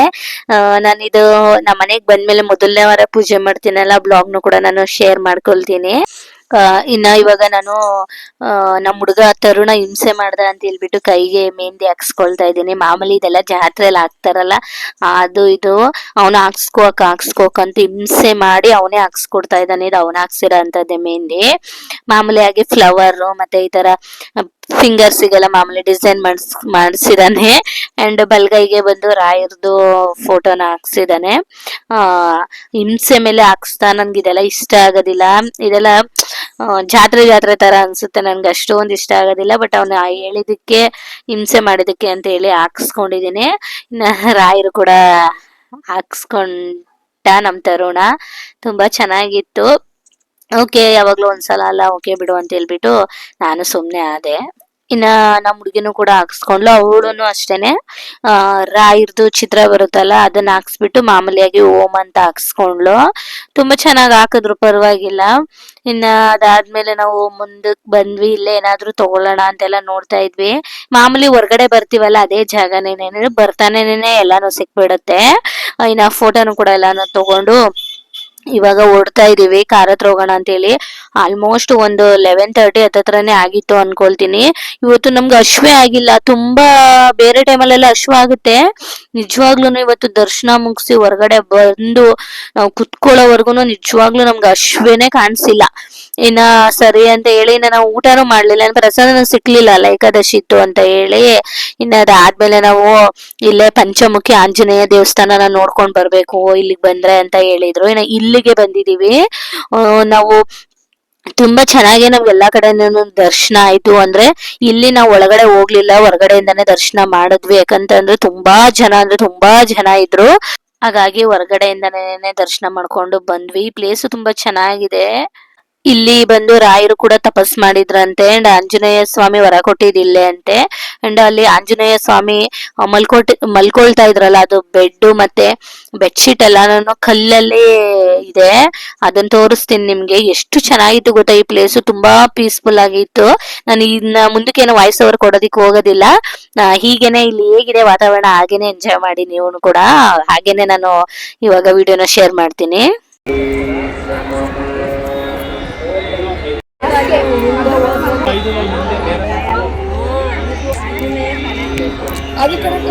ನಾನು ಇದು ನಮ್ಮ ಮನೆಗೆ ಬಂದ್ಮೇಲೆ ಮೊದಲನೇ ವಾರ ಪೂಜೆ ಮಾಡ್ತೀನಲ್ಲ ಬ್ಲಾಗ್ನು ಕೂಡ ನಾನು ಶೇರ್ ಮಾಡ್ಕೊಳ್ತೀನಿ. ಇನ್ನ ಇವಾಗ ನಾನು ನಮ್ಮ ನಮ್ ಹುಡುಗ ತರುಣ ಹಿಂಸೆ ಮಾಡ್ದ ಅಂತ ಹೇಳ್ಬಿಟ್ಟು ಕೈಗೆ ಮೆಹಂದಿ ಹಾಕ್ಸ್ಕೊಳ್ತಾ ಇದ್ದೀನಿ. ಮಾಮೂಲಿ ಇದೆಲ್ಲ ಜಾತ್ರೆಯಲ್ಲಿ ಹಾಕ್ತಾರಲ್ಲ, ಅದು ಇದು, ಅವನು ಹಾಕ್ಸ್ಕೋಕ್ ಹಾಕ್ಸ್ಕೋಕ್ ಅಂತ ಹಿಂಸೆ ಮಾಡಿ ಅವನೇ ಹಾಕ್ಸ್ಕೊಡ್ತಾ ಇದ್ದಾನೆ. ಇದು ಅವನ ಹಾಕ್ಸಿರೋ ಅಂತದ್ದೇ ಮೆಹಂದಿ. ಆಗಿ ಫ್ಲವರ್ ಮತ್ತೆ ಈ ತರ ಫಿಂಗರ್ಸಿಗೆಲ್ಲ ಮಾಮೂಲಿ ಡಿಸೈನ್ ಮಾಡಿಸ್ ಮಾಡಿಸಿದಾನೆ ಅಂಡ್ ಬಲ್ಗೈಗೆ ಬಂದು ರಾಯರ್ದು ಫೋಟೋನ ಹಾಕ್ಸಿದಾನೆ. ಆ, ಹಿಂಸೆ ಮೇಲೆ ಹಾಕ್ಸ್ತಾ ನನ್ಗೆ ಇದೆಲ್ಲ ಇಷ್ಟ ಆಗೋದಿಲ್ಲ. ಇದೆಲ್ಲ ಜಾತ್ರೆ ಜಾತ್ರೆ ತರ ಅನ್ಸುತ್ತೆ ನನ್ಗೆ, ಅಷ್ಟೊಂದು ಇಷ್ಟ ಆಗೋದಿಲ್ಲ. ಬಟ್ ಅವನು ಹೇಳಿದಕ್ಕೆ ಹಿಂಸೆ ಮಾಡಿದಕ್ಕೆ ಅಂತ ಹೇಳಿ ಹಾಕ್ಸ್ಕೊಂಡಿದೀನಿ ಇನ್ನ ರಾಯರು ಕೂಡ ಹಾಕ್ಸ್ಕೊಂಡ ನಮ್ ತರುಣ. ತುಂಬಾ ಚೆನ್ನಾಗಿತ್ತು. ಓಕೆ, ಯಾವಾಗ್ಲೂ ಒಂದ್ಸಲ ಅಲ್ಲ, ಓಕೆ ಬಿಡು ಅಂತ ಹೇಳ್ಬಿಟ್ಟು ನಾನು ಸುಮ್ನೆ ಆದೆ. ಇನ್ನ ನಮ್ ಹುಡುಗಿನೂ ಕೂಡ ಹಾಕ್ಸ್ಕೊಂಡ್ಲು, ಅವಳುನು ಅಷ್ಟೇನೆ. ಆ, ರಾಯರ್ದು ಚಿತ್ರ ಬರುತ್ತಲ್ಲ ಅದನ್ನ ಹಾಕ್ಸ್ಬಿಟ್ಟು ಮಾಮೂಲಿಯಾಗಿ ಓಮ್ ಅಂತ ಹಾಕ್ಸ್ಕೊಂಡ್ಲು. ತುಂಬಾ ಚೆನ್ನಾಗಿ ಹಾಕಿದ್ರು, ಪರವಾಗಿಲ್ಲ. ಇನ್ನ ಅದಾದ್ಮೇಲೆ ನಾವು ಮುಂದಕ್ ಬಂದ್ವಿ, ಇಲ್ಲೇ ಏನಾದ್ರೂ ತಗೊಳ್ಳೋಣ ಅಂತೆಲ್ಲ ನೋಡ್ತಾ ಇದ್ವಿ. ಮಾಮೂಲಿ ಹೊರಗಡೆ ಬರ್ತೀವಲ್ಲ, ಅದೇ ಜಾಗನೇನೇನೆ ಬರ್ತಾನೇನೆ ಎಲ್ಲಾನು ಸಿಕ್ಬಿಡುತ್ತೆ. ಇನ್ನ ಫೋಟೋನು ಕೂಡ ಎಲ್ಲಾನು ತಗೊಂಡು ಇವಾಗ ಓಡ್ತಾ ಇದೀವಿ ಕಾರ್ ಹತ್ರ ಹೋಗೋಣ ಅಂತ ಹೇಳಿ ಆಲ್ಮೋಸ್ಟ್ ಒಂದು ಲೆವೆನ್ ತರ್ಟಿ ಹತ್ತತ್ರನೇ ಆಗಿತ್ತು ಅನ್ಕೊಳ್ತೀನಿ. ಇವತ್ತು ನಮ್ಗೆ ಅಶ್ವೇ ಆಗಿಲ್ಲ, ತುಂಬಾ ಬೇರೆ ಟೈಮಲ್ಲೆಲ್ಲ ಅಶ್ವ ಆಗುತ್ತೆ. ನಿಜವಾಗ್ಲೂ ಇವತ್ತು ದರ್ಶನ ಮುಗಿಸಿ ಹೊರಗಡೆ ಬಂದು ನಾವು ಕುತ್ಕೊಳ್ಳೋವರ್ಗುನು ನಿಜವಾಗ್ಲೂ ನಮ್ಗೆ ಅಶ್ವೇನೆ ಕಾಣಿಸಿಲ್ಲ. ಇನ್ನ ಸರಿ ಅಂತ ಹೇಳಿ ಇನ್ನ ನಾವು ಊಟನೂ ಮಾಡ್ಲಿಲ್ಲ ಪ್ರಸಾದ ಸಿಕ್ಲಿಲ್ಲ ಅಲ್ಲ ಏಕಾದಶಿ ಇತ್ತು ಅಂತ ಹೇಳಿ. ಇನ್ನ ಅದಾದ್ಮೇಲೆ ನಾವು ಇಲ್ಲೇ ಪಂಚಮುಖಿ ಆಂಜನೇಯ ದೇವಸ್ಥಾನನ ನೋಡ್ಕೊಂಡ್ ಬರ್ಬೇಕು, ಇಲ್ಲಿಗೆ ಬಂದ್ರೆ ಅಂತ ಹೇಳಿದ್ರು. ಇನ್ನ ಇಲ್ಲಿಗೆ ಬಂದಿದೀವಿ ಬಂದಿದ್ದೀವಿ. ನಾವು ತುಂಬಾ ಚೆನ್ನಾಗಿ ನಮ್ಗೆ ಎಲ್ಲಾ ಕಡೆನೂ ದರ್ಶನ ಆಯ್ತು ಅಂದ್ರೆ ಇಲ್ಲಿ ನಾವು ಒಳಗಡೆ ಹೋಗ್ಲಿಲ್ಲ, ಹೊರಗಡೆಯಿಂದಾನೇ ದರ್ಶನ ಮಾಡಿದ್ವಿ. ಯಾಕಂತಂದ್ರೆ ತುಂಬಾ ಜನ, ಅಂದ್ರೆ ತುಂಬಾ ಜನ ಇದ್ರು. ಹಾಗಾಗಿ ಹೊರಗಡೆಯಿಂದಾನೇ ದರ್ಶನ ಮಾಡ್ಕೊಂಡು ಬಂದ್ವಿ. ಪ್ಲೇಸ್ ತುಂಬಾ ಚೆನ್ನಾಗಿದೆ. ಇಲ್ಲಿ ಬಂದು ರಾಯರು ಕೂಡ ತಪಸ್ ಮಾಡಿದ್ರಂತೆ, ಅಂಡ್ ಆಂಜನೇಯ ಸ್ವಾಮಿ ವರ ಕೊಟ್ಟಿದ್ದಿಲ್ಲೇ ಅಂತೆ. ಅಂಡ್ ಅಲ್ಲಿ ಆಂಜನೇಯ ಸ್ವಾಮಿ ಮಲ್ಕೊಟ್, ಮಲ್ಕೊಳ್ತಾ ಇದ್ರಲ್ಲ, ಅದು ಬೆಡ್ ಮತ್ತೆ ಬೆಡ್ಶೀಟ್ ಎಲ್ಲಾನು ಕಲ್ಲಲ್ಲಿ ಇದೆ. ಅದನ್ನ ತೋರಿಸ್ತೀನಿ ನಿಮ್ಗೆ. ಎಷ್ಟು ಚೆನ್ನಾಗಿತ್ತು ಗೊತ್ತಾ ಈ ಪ್ಲೇಸ್ ತುಂಬಾ ಪೀಸ್ಫುಲ್ ಆಗಿತ್ತು. ನಾನು ಇನ್ನ ಮುಂದಕ್ಕೆ ಏನೋ ವಾಯ್ಸ್ ಓವರ್ ಕೊಡೋದಿಕ್ ಹೋಗೋದಿಲ್ಲ. ಹೀಗೇನೆ ಇಲ್ಲಿ ಹೇಗಿದೆ ವಾತಾವರಣ, ಹಾಗೇನೆ ಎಂಜಾಯ್ ಮಾಡಿ ನೀವು ಕೂಡ. ಹಾಗೇನೆ ನಾನು ಇವಾಗ ವಿಡಿಯೋನ ಶೇರ್ ಮಾಡ್ತೀನಿ. అది కరెక్ట్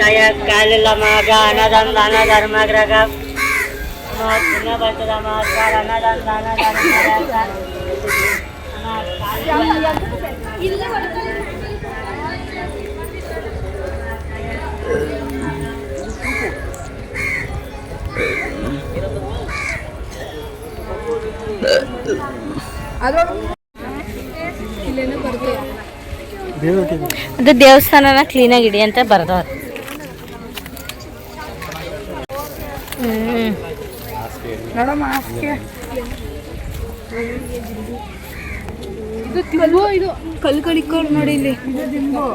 దయ కాలిల మాగ అనదం దాన ధర్మగ్రగ చిన్నబట్టద మాస్టర్ అనదం దాన ధర్మగ్రగ ಅದು ದೇವಸ್ಥಾನನ ಕ್ಲೀನಾಗಿ ಇಡಿ ಅಂತ ಬರ್ದವ್ರು. ಹ್ಮ್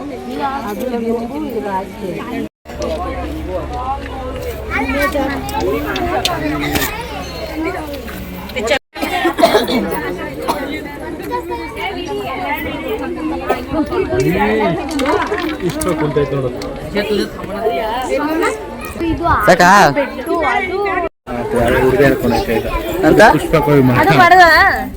ಇಷ್ಟು ಕುಂತೈತೆ ನೋಡು ಸಾಕಾ? ಹುಡುಗಿ ಅನ್ಕೊಂಡೈತೆ ಅಂತ? ಪುಷ್ಪ ಕೊಯ್ ಅದು ಮೂಲ ವಂಶಸ್ಥರು ಬೀಜ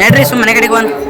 ನಡ್ರಿ ಸುಮ್ಮನೆ ಕಡೆಗೆ ಒಂದು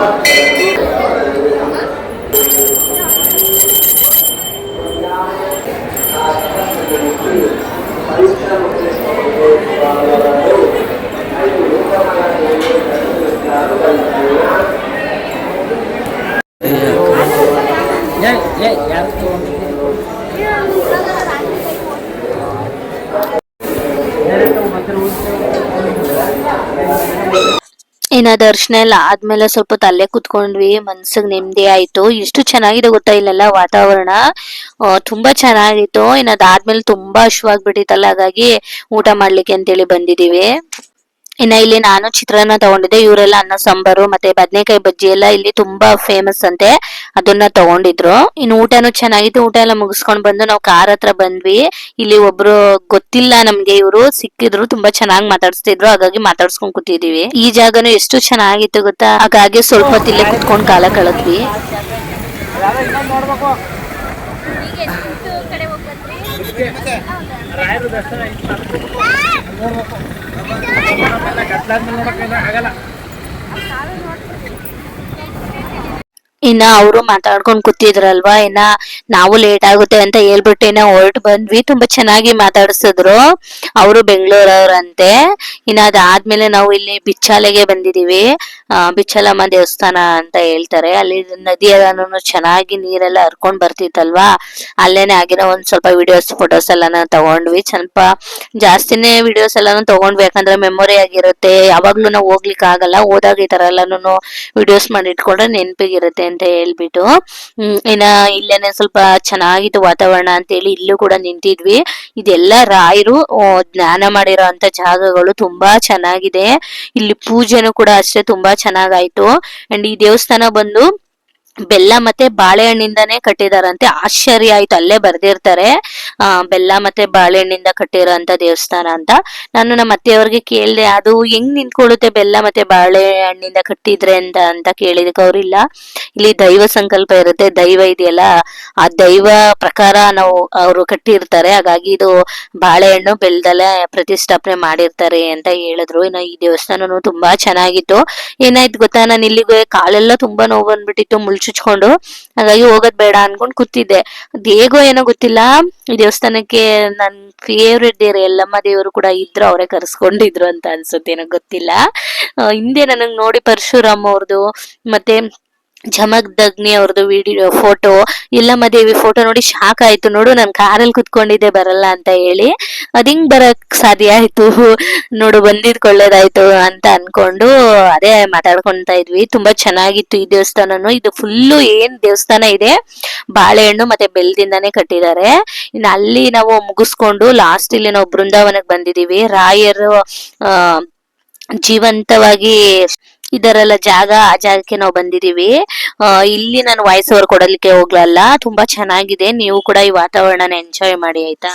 Thank you. ದರ್ಶನ ಎಲ್ಲ ಆದ್ಮೇಲೆ ಸ್ವಲ್ಪ ತಲೆ ಕುತ್ಕೊಂಡ್ವಿ, ಮನ್ಸಿಗೆ ನೆಮ್ಮದಿ ಆಯ್ತು. ಇಷ್ಟು ಚೆನ್ನಾಗಿದೆ ಗೊತ್ತಾ ಇಲ್ಲೆಲ್ಲ ವಾತಾವರಣ. ತುಂಬಾ ಚೆನ್ನಾಗಿತ್ತು. ಇನ್ನ ಅದಾದ್ಮೇಲೆ ತುಂಬಾ ಹಶ್ವಾಗ್ಬಿಟ್ಟಿತ್ತಲ್ಲ ಹಾಗಾಗಿ ಊಟ ಮಾಡ್ಲಿಕ್ಕೆ ಅಂತೇಳಿ ಬಂದಿದೀವಿ. ಇನ್ನ ಇಲ್ಲಿ ನಾನು ಚಿತ್ರಾನ್ನ ತಗೊಂಡಿದ್ದೆ. ಇವರೆಲ್ಲ ಅನ್ನ ಸಾಂಬಾರು ಮತ್ತೆ ಬದನೆಕಾಯಿ ಬಜ್ಜಿ ಎಲ್ಲ ಇಲ್ಲಿ ತುಂಬಾ ಫೇಮಸ್ ಅಂತೆ. ಅದನ್ನ ತಗೊಂಡಿದ್ರು. ಇನ್ನು ಊಟನೂ ಚೆನ್ನಾಗಿತ್ತು. ಊಟ ಎಲ್ಲ ಮುಗಿಸ್ಕೊಂಡ್ ಬಂದು ನಾವು ಕಾರ್ ಹತ್ರ ಬಂದ್ವಿ. ಇಲ್ಲಿ ಒಬ್ರು ಗೊತ್ತಿಲ್ಲ ನಮ್ಗೆ ಇವರು. ಸಿಕ್ಕಿದ್ರು. ತುಂಬಾ ಚೆನ್ನಾಗಿ ಮಾತಾಡ್ಸ್ತಿದ್ರು. ಹಾಗಾಗಿ ಮಾತಾಡ್ಸ್ಕೊಂಡ್ ಕೂತಿದೀವಿ. ಈ ಜಾಗನು ಎಷ್ಟು ಚೆನ್ನಾಗಿತ್ತು ಗೊತ್ತಾ? ಹಾಗಾಗಿ ಸ್ವಲ್ಪ ಹೊತ್ತು ಇಲ್ಲೇ ಕುತ್ಕೊಂಡ್ ಕಾಲ ಕಳೆದ್ವಿ. ರಾಯರ ದರ್ಶನ ಆಗಲ್ಲ ಇನ್ನ ಅವರು ಮಾತಾಡ್ಕೊಂಡ್ ಕೂತಿದ್ರಲ್ವಾ? ಇನ್ನ ನಾವು ಲೇಟ್ ಆಗುತ್ತೆ ಅಂತ ಹೇಳ್ಬಿಟ್ಟು ಇನ್ನ ಹೊರಟು ಬಂದ್ವಿ. ತುಂಬಾ ಚೆನ್ನಾಗಿ ಮಾತಾಡ್ಸಿದ್ರು ಅವರು ಬೆಂಗಳೂರವ್ರಂತೆ. ಇನ್ನ ಅದಾದ್ಮೇಲೆ ನಾವು ಇಲ್ಲಿ ಬಿಚ್ಚಾಲೆಗೆ ಬಂದಿದೀವಿ. ಬಿಚ್ಚಾಲಮ್ಮ ದೇವಸ್ಥಾನ ಅಂತ ಹೇಳ್ತಾರೆ. ಅಲ್ಲಿ ನದಿ ಚೆನ್ನಾಗಿ ನೀರೆಲ್ಲ ಹರ್ಕೊಂಡ್ ಬರ್ತಿತ್ತಲ್ವಾ? ಅಲ್ಲೇನೆ ಆಗಿರೋ ಒಂದ್ ಸ್ವಲ್ಪ ವಿಡಿಯೋಸ್ ಫೋಟೋಸ್ ಎಲ್ಲಾನು ತಗೊಂಡ್ವಿ. ಸ್ವಲ್ಪ ಜಾಸ್ತಿನೇ ವಿಡಿಯೋಸ್ ಎಲ್ಲಾನು ತಗೊಂಡ್ವಿ. ಯಾಕಂದ್ರೆ ಮೆಮೊರಿ ಆಗಿರುತ್ತೆ. ಯಾವಾಗ್ಲೂ ನಾವು ಹೋಗ್ಲಿಕ್ಕೆ ಆಗಲ್ಲ ಹೋದಾಗ ಈ ತರ ಎಲ್ಲಾನು ವಿಡಿಯೋಸ್ ಮಾಡಿ ಇಟ್ಕೊಂಡ್ರೆ ನೆನಪಿಗಿರುತ್ತೆ. ಅಂತ ಹೇಳ್ಬಿಟ್ಟು ಇನ್ನ ಇಲ್ಲೇನೆ ಸ್ವಲ್ಪ ಚೆನ್ನಾಗಿತ್ತು ವಾತಾವರಣ ಅಂತ ಹೇಳಿ ಇಲ್ಲೂ ಕೂಡ ನಿಂತಿದ್ವಿ. ಇದೆಲ್ಲ ರಾಯರು ಜ್ಞಾನ ಮಾಡಿರೋ ಜಾಗಗಳು ತುಂಬಾ ಚೆನ್ನಾಗಿದೆ. ಇಲ್ಲಿ ಪೂಜೆನೂ ಕೂಡ ಅಷ್ಟೇ ತುಂಬಾ ಚೆನ್ನಾಗಾಯ್ತು. ಅಂಡ್ ಈ ದೇವಸ್ಥಾನ ಬಂದು ಬೆಲ್ಲ ಮತ್ತೆ ಬಾಳೆಹಣ್ಣಿಂದಾನೇ ಕಟ್ಟಿದಾರಂತೆ. ಆಶ್ಚರ್ಯ ಆಯ್ತು, ಅಲ್ಲೇ ಬರ್ದಿರ್ತಾರೆ. ಆ, ಬೆಲ್ಲ ಮತ್ತೆ ಬಾಳೆಹಣ್ಣಿಂದ ಕಟ್ಟಿರೋಂತ ದೇವಸ್ಥಾನ ಅಂತ. ನಾನು ನಮ್ಮ ಅತ್ತೆಯವ್ರಿಗೆ ಕೇಳಿದೆ, ಅದು ಹೆಂಗ್ ನಿಂತ್ಕೊಳ್ಳುತ್ತೆ ಬೆಲ್ಲ ಮತ್ತೆ ಬಾಳೆಹಣ್ಣಿಂದ ಕಟ್ಟಿದ್ರೆ ಅಂತ ಅಂತ ಕೇಳಿದಕ್ಕೆ ಅವ್ರಿಲ್ಲ ಇಲ್ಲಿ. ದೈವ ಸಂಕಲ್ಪ ಇರುತ್ತೆ, ದೈವ ಇದೆಯಲ್ಲ. ಆ ದೈವ ಪ್ರಕಾರ ನಾವು ಅವರು ಕಟ್ಟಿರ್ತಾರೆ. ಹಾಗಾಗಿ ಇದು ಬಾಳೆಹಣ್ಣು ಬೆಲ್ಲದಲ್ಲೇ ಪ್ರತಿಷ್ಠಾಪನೆ ಮಾಡಿರ್ತಾರೆ ಅಂತ ಹೇಳಿದ್ರು. ಇನ್ನು ಈ ದೇವಸ್ಥಾನನು ತುಂಬಾ ಚೆನ್ನಾಗಿತ್ತು. ಏನಾಯ್ತು ಗೊತ್ತಾ? ನಾನು ಇಲ್ಲಿಗೆ ಕಾಲೆಲ್ಲ ತುಂಬಾ ನೋವು ಬಂದ್ಬಿಟ್ಟಿತ್ತು ಮುಳ್ಚುಚ್ಕೊಂಡು ಹಾಗಾಗಿ ಹೋಗೋದ್ ಬೇಡ ಅನ್ಕೊಂಡ್ ಕೂತಿದ್ದೆ. ಅದ್ ಹೇಗೋ ಏನೋ ಗೊತ್ತಿಲ್ಲ. ಈ ದೇವಸ್ಥಾನಕ್ಕೆ ನನ್ ಫೇವ್ರೆಟ್ ದೇವ್ರು ಎಲ್ಲಮ್ಮ ದೇವರು ಕೂಡ ಇದ್ರು, ಅವರೇ ಕರ್ಸ್ಕೊಂಡಿದ್ರು ಅಂತ ಅನ್ಸುತ್ತೆ ಏನೋ ಗೊತ್ತಿಲ್ಲ ಹಿಂದೆ ನನಗ್ ನೋಡಿ ಪರಶುರಾಮ್ ಅವ್ರದ್ದು ಮತ್ತೆ ಜಮಕ್ ದಗ್ನಿ ಅವ್ರದ್ದು ವಿಡಿಯೋ ಫೋಟೋ ಇಲ್ಲ ಮದೇವಿ ಫೋಟೋ ನೋಡಿ ಶಾಕ್ ಆಯ್ತು. ನೋಡು, ನಾನು ಕಾರಲ್ಲಿ ಕುತ್ಕೊಂಡಿದ್ದೆ, ಬರಲ್ಲ ಅಂತ ಹೇಳಿ. ಅದ್ ಹಿಂಗ್ ಬರಕ್ ಸಾಧ್ಯ ಆಯ್ತು. ನೋಡು ಬಂದಿದ್ ಒಳ್ಳೇದಾಯ್ತು ಅಂತ ಅನ್ಕೊಂಡು ಅದೇ ಮಾತಾಡ್ಕೊಂತ ಇದ್ವಿ. ತುಂಬಾ ಚೆನ್ನಾಗಿತ್ತು ಈ ದೇವಸ್ಥಾನನು. ಇದು ಫುಲ್ಲು ಏನ್ ದೇವಸ್ಥಾನ ಇದೆ? ಬಾಳೆಹಣ್ಣು ಮತ್ತೆ ಬೆಲ್ದಿಂದಾನೇ ಕಟ್ಟಿದ್ದಾರೆ. ಇನ್ನು ಅಲ್ಲಿ ನಾವು ಮುಗಿಸ್ಕೊಂಡು ಲಾಸ್ಟ್ ಇಲ್ಲಿ ನಾವು ಬೃಂದಾವನಕ್ಕೆ ಬಂದಿದೀವಿ ರಾಯರು ಜೀವಂತವಾಗಿ ಇದರಲ್ಲ ಜಾಗ, ಆ ಜಾಗಕ್ಕೆ ನಾವು ಬಂದಿದೀವಿ ಇಲ್ಲಿ ನಾನು ವಾಯ್ಸ್ ಓವರ್ ಕೊಡಲಿಕ್ಕೆ ಹೋಗ್ಲಲ್ಲ, ತುಂಬಾ ಚೆನ್ನಾಗಿದೆ. ನೀವು ಕೂಡ ಈ ವಾತಾವರಣನ ಎಂಜಾಯ್ ಮಾಡಿ, ಆಯ್ತಾ?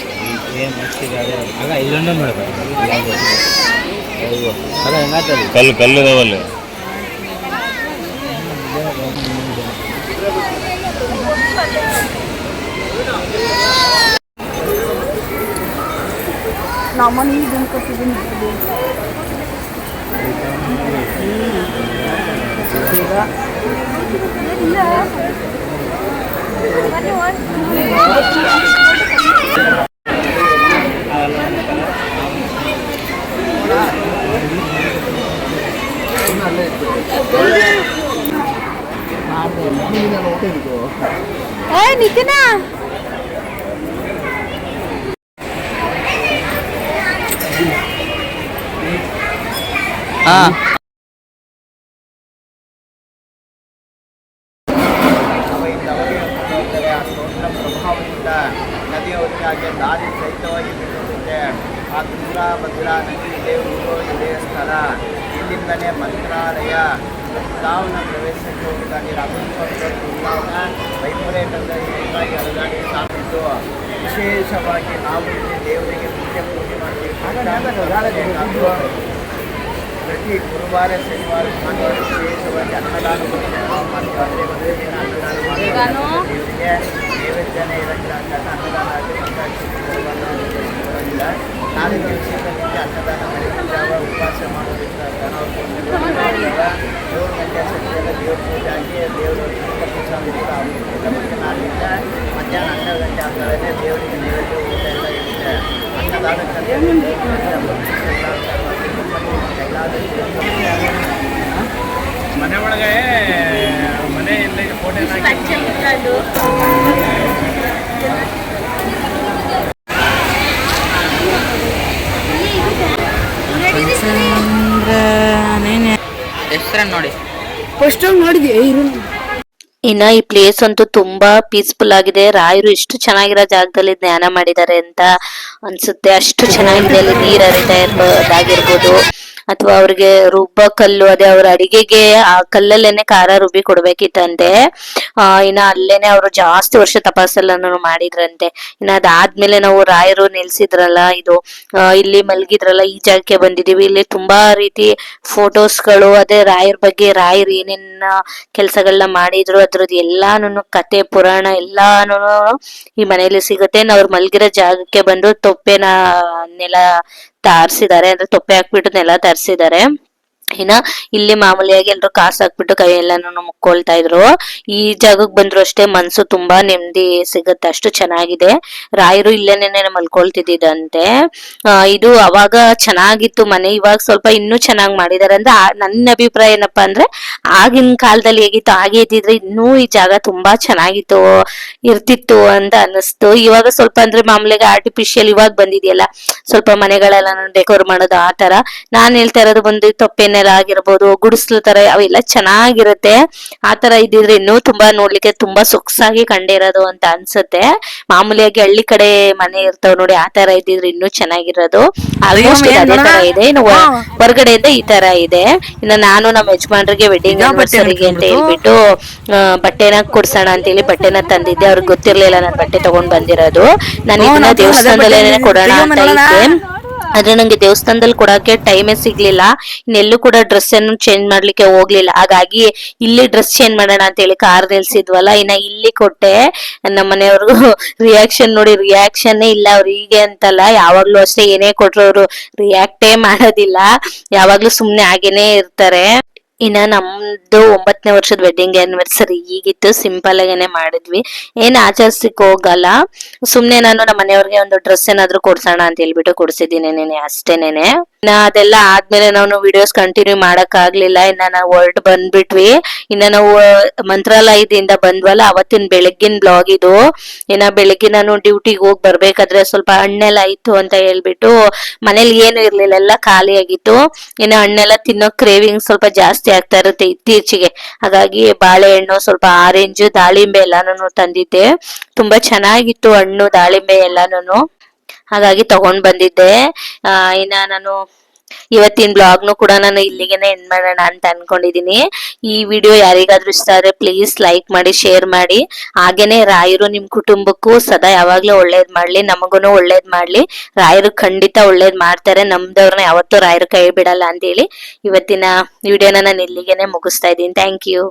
ಕಲ್ಲು ಕಲ್ಲು ಇದಾವಲ್ಲಿ. ನಮ್ಮನೆ ಈಗ ಅನ್ಕೋತಿದ್ದೀನಿ ಇಲ್ಲ ನೈವೇದ್ಯನೇ ಇರಂಗಿಲ್ಲ ಅಂತ ಅನ್ನದಾನ ಆಗಿರೋದ್ರಿಂದ ನಾಳೆ ದಿವಸದಲ್ಲಿ ಅನ್ನದಾನ ಮಾಡಿದಾಗ ಉಪವಾಸ ಮಾಡೋದ್ರಿಂದ ನಾವು ದೇವ್ರ ಸಂಜೆಲ್ಲ ದೇವ್ರ ಪೂಜೆ ಆಗಿ ದೇವರು ಪ್ರಸಾದ ಕೂಡ ಮಧ್ಯಾಹ್ನ ಹನ್ನೆರಡು ಗಂಟೆ ಆದಮೇಲೆ ದೇವರಿಗೆ ನೈವೇದ್ಯ ಊಟ ಎಲ್ಲ ಇರುತ್ತೆ ಅನ್ನದಾನಕ್ಕೆ ಮನೆ ಒಳಗೆ ಮನೆ ಫೋಟೋ ಪಂಚಮಿತ್ರದ್ದು ಹೆಸ್ರನ್ನ ನೋಡಿ ಇನ್ನ ಈ ಪ್ಲೇಸ್ ಅಂತೂ ತುಂಬಾ ಪೀಸ್ಫುಲ್ ಆಗಿದೆ. ರಾಯರು ಇಷ್ಟು ಚೆನ್ನಾಗಿರೋ ಜಾಗದಲ್ಲಿ ಧ್ಯಾನ ಮಾಡಿದ್ದಾರೆ ಅಂತ ಅನ್ಸುತ್ತೆ. ಅಷ್ಟು ಚೆನ್ನಾಗಿದೆ ಅಲ್ಲಿ ನೀರ್ ಹರಿತಾ ಇರ್ಬೋದಾಗಿರ್ಬೋದು ಅಥವಾ ಅವ್ರಿಗೆ ರುಬ್ಬ ಕಲ್ಲು, ಅದೇ ಅವ್ರ ಅಡಿಗೆಗೆ ಆ ಕಲ್ಲಲ್ಲೇನೆ ಖಾರ ರುಬ್ಬಿ ಕೊಡ್ಬೇಕಿತ್ತಂತೆ. ಆ, ಇನ್ನ ಅಲ್ಲೇನೆ ಅವರು ಜಾಸ್ತಿ ವರ್ಷ ತಪಾಸೆಲ್ಲನ್ನು ಮಾಡಿದ್ರಂತೆ. ಇನ್ನ ಅದಾದ್ಮೇಲೆ ನಾವು ರಾಯರು ನಿಲ್ಸಿದ್ರಲ್ಲ ಇದು ಇಲ್ಲಿ ಮಲ್ಗಿದ್ರಲ್ಲ, ಈ ಜಾಗಕ್ಕೆ ಬಂದಿದೀವಿ ಇಲ್ಲಿ ತುಂಬಾ ರೀತಿ ಫೋಟೋಸ್ಗಳು, ಅದೇ ರಾಯರ್ ಬಗ್ಗೆ ರಾಯರ್ ಏನೇನ ಕೆಲಸಗಳನ್ನ ಮಾಡಿದ್ರು, ಅದ್ರದ್ದು ಎಲ್ಲಾನು ಕತೆ, ಪುರಾಣ ಎಲ್ಲಾನು ಈ ಮನೆಯಲ್ಲಿ ಸಿಗುತ್ತೆ. ಅವ್ರು ಮಲ್ಗಿರೋ ಜಾಗಕ್ಕೆ ಬಂದು ತೊಪ್ಪೆನ ನೆಲ ತಾರ್ಸಿದ್ದಾರೆ ಅಂದ್ರೆ ತೊಪ್ಪೆ ಹಾಕ್ಬಿಟ್ಟು ನೆಲ ತಾರ್ಸಿದ್ದಾರೆ. ಇನ್ನ ಇಲ್ಲಿ ಮಾಮೂಲಿಯಾಗಿ ಎಲ್ರು ಕಾಸು ಹಾಕ್ಬಿಟ್ಟು ಕೈ ಎಲ್ಲಾನು ಮುಕ್ಕೊಳ್ತಾ ಇದ್ರು. ಈ ಜಾಗಕ್ಕೆ ಬಂದ್ರು ಅಷ್ಟೇ ಮನ್ಸು ತುಂಬಾ ನೆಮ್ಮದಿ ಸಿಗತ್ತೆ, ಅಷ್ಟು ಚೆನ್ನಾಗಿದೆ. ರಾಯರು ಇಲ್ಲೇನೆ ಮಲ್ಕೊಳ್ತಿದ್ದಂತೆ ಇದು ಅವಾಗ ಚೆನ್ನಾಗಿತ್ತು ಮನೆ, ಇವಾಗ ಸ್ವಲ್ಪ ಇನ್ನೂ ಚೆನ್ನಾಗಿ ಮಾಡಿದಾರೆ. ಅಂದ್ರೆ ನನ್ನ ಅಭಿಪ್ರಾಯ ಏನಪ್ಪಾ ಅಂದ್ರೆ, ಆಗಿನ ಕಾಲದಲ್ಲಿ ಹೇಗಿತ್ತು, ಹಾಗೆ ಇದ್ದಿದ್ರೆ ಇನ್ನೂ ಈ ಜಾಗ ತುಂಬಾ ಚೆನ್ನಾಗಿತ್ತು, ಇರ್ತಿತ್ತು ಅಂತ ಅನಿಸ್ತು ಇವಾಗ ಸ್ವಲ್ಪ ಅಂದ್ರೆ ಮಾಮೂಲಿಗೆ ಆರ್ಟಿಫಿಷಿಯಲ್ ಇವಾಗ ಬಂದಿದೆಯಲ್ಲ, ಸ್ವಲ್ಪ ಮನೆಗಳೆಲ್ಲ ಡೆಕೋರ್ ಮಾಡೋದು ಆ ತರ. ನಾನ್ ಹೇಳ್ತಾ ಇರೋದು ಬಂದು ತೊಪ್ಪೆನೆಲ್ಲ ಆಗಿರ್ಬೋದು ಗುಡಿಸ್ಲು ತರ ಅವೆಲ್ಲ ಚೆನ್ನಾಗಿರುತ್ತೆ. ಆ ತರ ಇದ್ದಿದ್ರೆ ಇನ್ನೂ ತುಂಬಾ ನೋಡ್ಲಿಕ್ಕೆ ತುಂಬಾ ಸೊಗಸಾಗಿ ಕಂಡಿರೋದು ಅಂತ ಅನ್ಸುತ್ತೆ. ಮಾಮೂಲಿಯಾಗಿ ಹಳ್ಳಿ ಕಡೆ ಮನೆ ಇರ್ತಾವ್ ನೋಡಿ ಆ ತರ ಇದ್ರೆ ಇನ್ನೂ ಚೆನ್ನಾಗಿರೋದು. ಆಲ್ಮೋಸ್ಟ್ ಅದೇ ತರ ಇದೆ. ಇನ್ನು ಹೊರಗಡೆಯಿಂದ ಈ ತರ ಇದೆ. ಇನ್ನು ನಾನು ನಮ್ಮ ಯಜಮಾನ್ರಿಗೆ ವೆಡ್ಡಿಂಗ್ ಆನಿವರ್ಸರಿಗೆ ಅಂತ ಹೇಳ್ಬಿಟ್ಟು ಬಟ್ಟೆನ ಕೊಡ್ಸೋಣ ಅಂತ ಹೇಳಿ ಬಟ್ಟೆನ ತಂದಿದ್ದೆ. ಅವ್ರಿಗೆ ಗೊತ್ತಿರ್ಲಿಲ್ಲ ನಾನು ಬಟ್ಟೆ ತಗೊಂಡ್ ಬಂದಿರೋದು. ನಾನು ಇದನ್ನ ನಾನು ದೇವಸ್ಥಾನದಲ್ಲೇ ಕೊಡೋಣ ಅಂತ ಇದ್ದೆ. ಆದ್ರೆ ನಂಗೆ ದೇವಸ್ಥಾನದಲ್ಲಿ ಕೊಡಕ್ಕೆ ಟೈಮೇ ಸಿಗ್ಲಿಲ್ಲ. ಇನ್ನೆಲ್ಲೂ ಕೂಡ ಡ್ರೆಸ್ ಅನ್ನು ಚೇಂಜ್ ಮಾಡ್ಲಿಕ್ಕೆ ಹೋಗ್ಲಿಲ್ಲ. ಹಾಗಾಗಿ ಇಲ್ಲಿ ಡ್ರೆಸ್ ಚೇಂಜ್ ಮಾಡೋಣ ಅಂತ ಹೇಳಿ ಕಾರ್ ನಿಲ್ಸಿದ್ವಲ್ಲ, ಇನ್ನ ಇಲ್ಲಿ ಕೊಟ್ಟೆ. ನಮ್ಮ ಮನೆಯವ್ರಿಗೂ ರಿಯಾಕ್ಷನ್ ನೋಡಿ ರಿಯಾಕ್ಷನ್ ಇಲ್ಲ ಅವ್ರು ಹೀಗೆ ಅಂತಲ್ಲ. ಯಾವಾಗ್ಲೂ ಅಷ್ಟೇ ಏನೇ ಕೊಟ್ರು ಅವರು ರಿಯಾಕ್ಟೇ ಮಾಡೋದಿಲ್ಲ. ಯಾವಾಗ್ಲೂ ಸುಮ್ನೆ ಹಾಗೇನೆ ಇರ್ತಾರೆ. ಇನ್ನ ನಮ್ದು ಒಂಬತ್ತನೇ ವರ್ಷದ ವೆಡ್ಡಿಂಗ್ ಆನಿವರ್ಸರಿ ಈಗಿತ್ತು. ಸಿಂಪಲ್ ಆಗೇನೆ ಮಾಡಿದ್ವಿ. ಏನ್ ಆಚರಿಸಕ್ ಹೋಗಲ್ಲ. ಸುಮ್ನೆ ನಾನು ನಮ್ಮ ಮನೆಯವ್ರಿಗೆ ಒಂದು ಡ್ರೆಸ್ ಏನಾದ್ರು ಕೊಡ್ಸೋಣ ಅಂತ ಹೇಳ್ಬಿಟ್ಟು ಕೊಡ್ಸಿದ್ದೀನಿ ನೆನೆ ಅಷ್ಟೇನೇನೆ ಇನ್ನ ಅದೆಲ್ಲ ಆದ್ಮೇಲೆ ನಾವು ವಿಡಿಯೋಸ್ ಕಂಟಿನ್ಯೂ ಮಾಡಕ್ ಆಗ್ಲಿಲ್ಲ ಇನ್ನ ನಾವು ಹೊರಟ್ ಬಂದ್ಬಿಟ್ವಿ. ಇನ್ನ ನಾವು ಮಂತ್ರಾಲಯದಿಂದ ಬಂದ್ವಲ್ಲ, ಅವತ್ತಿನ ಬೆಳಗ್ಗಿನ ಬ್ಲಾಗ್ ಇದು. ಇನ್ನ ಬೆಳಗ್ಗೆ ನಾನು ಡ್ಯೂಟಿಗೆ ಹೋಗಿ ಬರ್ಬೇಕಾದ್ರೆ ಸ್ವಲ್ಪ ಹಣ್ಣೆಲ್ಲ ಇತ್ತು ಅಂತ ಹೇಳ್ಬಿಟ್ಟು ಮನೇಲಿ ಏನು ಇರ್ಲಿಲ್ಲ, ಎಲ್ಲ ಖಾಲಿ ಆಗಿತ್ತು ಇನ್ನ ಹಣ್ಣೆಲ್ಲ ತಿನ್ನೋ ಕ್ರೇವಿಂಗ್ ಸ್ವಲ್ಪ ಜಾಸ್ತಿ ಆಗ್ತಾ ಇರುತ್ತೆ ಇತ್ತೀಚೆಗೆ. ಹಾಗಾಗಿ ಬಾಳೆಹಣ್ಣು, ಸ್ವಲ್ಪ ಆರೆಂಜ್, ದಾಳಿಂಬೆ ಎಲ್ಲಾನು ತಂದಿದ್ದೆ. ತುಂಬಾ ಚೆನ್ನಾಗಿತ್ತು ಹಣ್ಣು, ದಾಳಿಂಬೆ ಎಲ್ಲಾನು ಹಾಗಾಗಿ ತಗೊಂಡ್ ಬಂದಿದ್ದೆ. ಆ, ಇನ್ನ ನಾನು ಇವತ್ತಿನ ಬ್ಲಾಗ್ನು ಕೂಡ ನಾನು ಇಲ್ಲಿಗೆನೆ ಎಂಡ್ ಮಾಡೋಣ ಅಂತ ಅನ್ಕೊಂಡಿದೀನಿ. ಈ ವಿಡಿಯೋ ಯಾರಿಗಾದ್ರೂ ಇಷ್ಟ ಆದ್ರೆ ಪ್ಲೀಸ್ ಲೈಕ್ ಮಾಡಿ ಶೇರ್ ಮಾಡಿ. ಹಾಗೇನೆ ರಾಯರು ನಿಮ್ ಕುಟುಂಬಕ್ಕೂ ಸದಾ ಯಾವಾಗ್ಲೂ ಒಳ್ಳೇದ್ ಮಾಡ್ಲಿ, ನಮಗೂನು ಒಳ್ಳೇದ್ ಮಾಡ್ಲಿ. ರಾಯರು ಖಂಡಿತ ಒಳ್ಳೇದ್ ಮಾಡ್ತಾರೆ, ನಮ್ದವ್ರನ್ನ ಯಾವತ್ತೂ ರಾಯರು ಕೈ ಬಿಡಲ್ಲ ಅಂತ ಹೇಳಿ ಇವತ್ತಿನ ವಿಡಿಯೋನ ನಾನು ಇಲ್ಲಿಗೆನೆ ಮುಗಿಸ್ತಾ ಇದ್ದೀನಿ. Thank you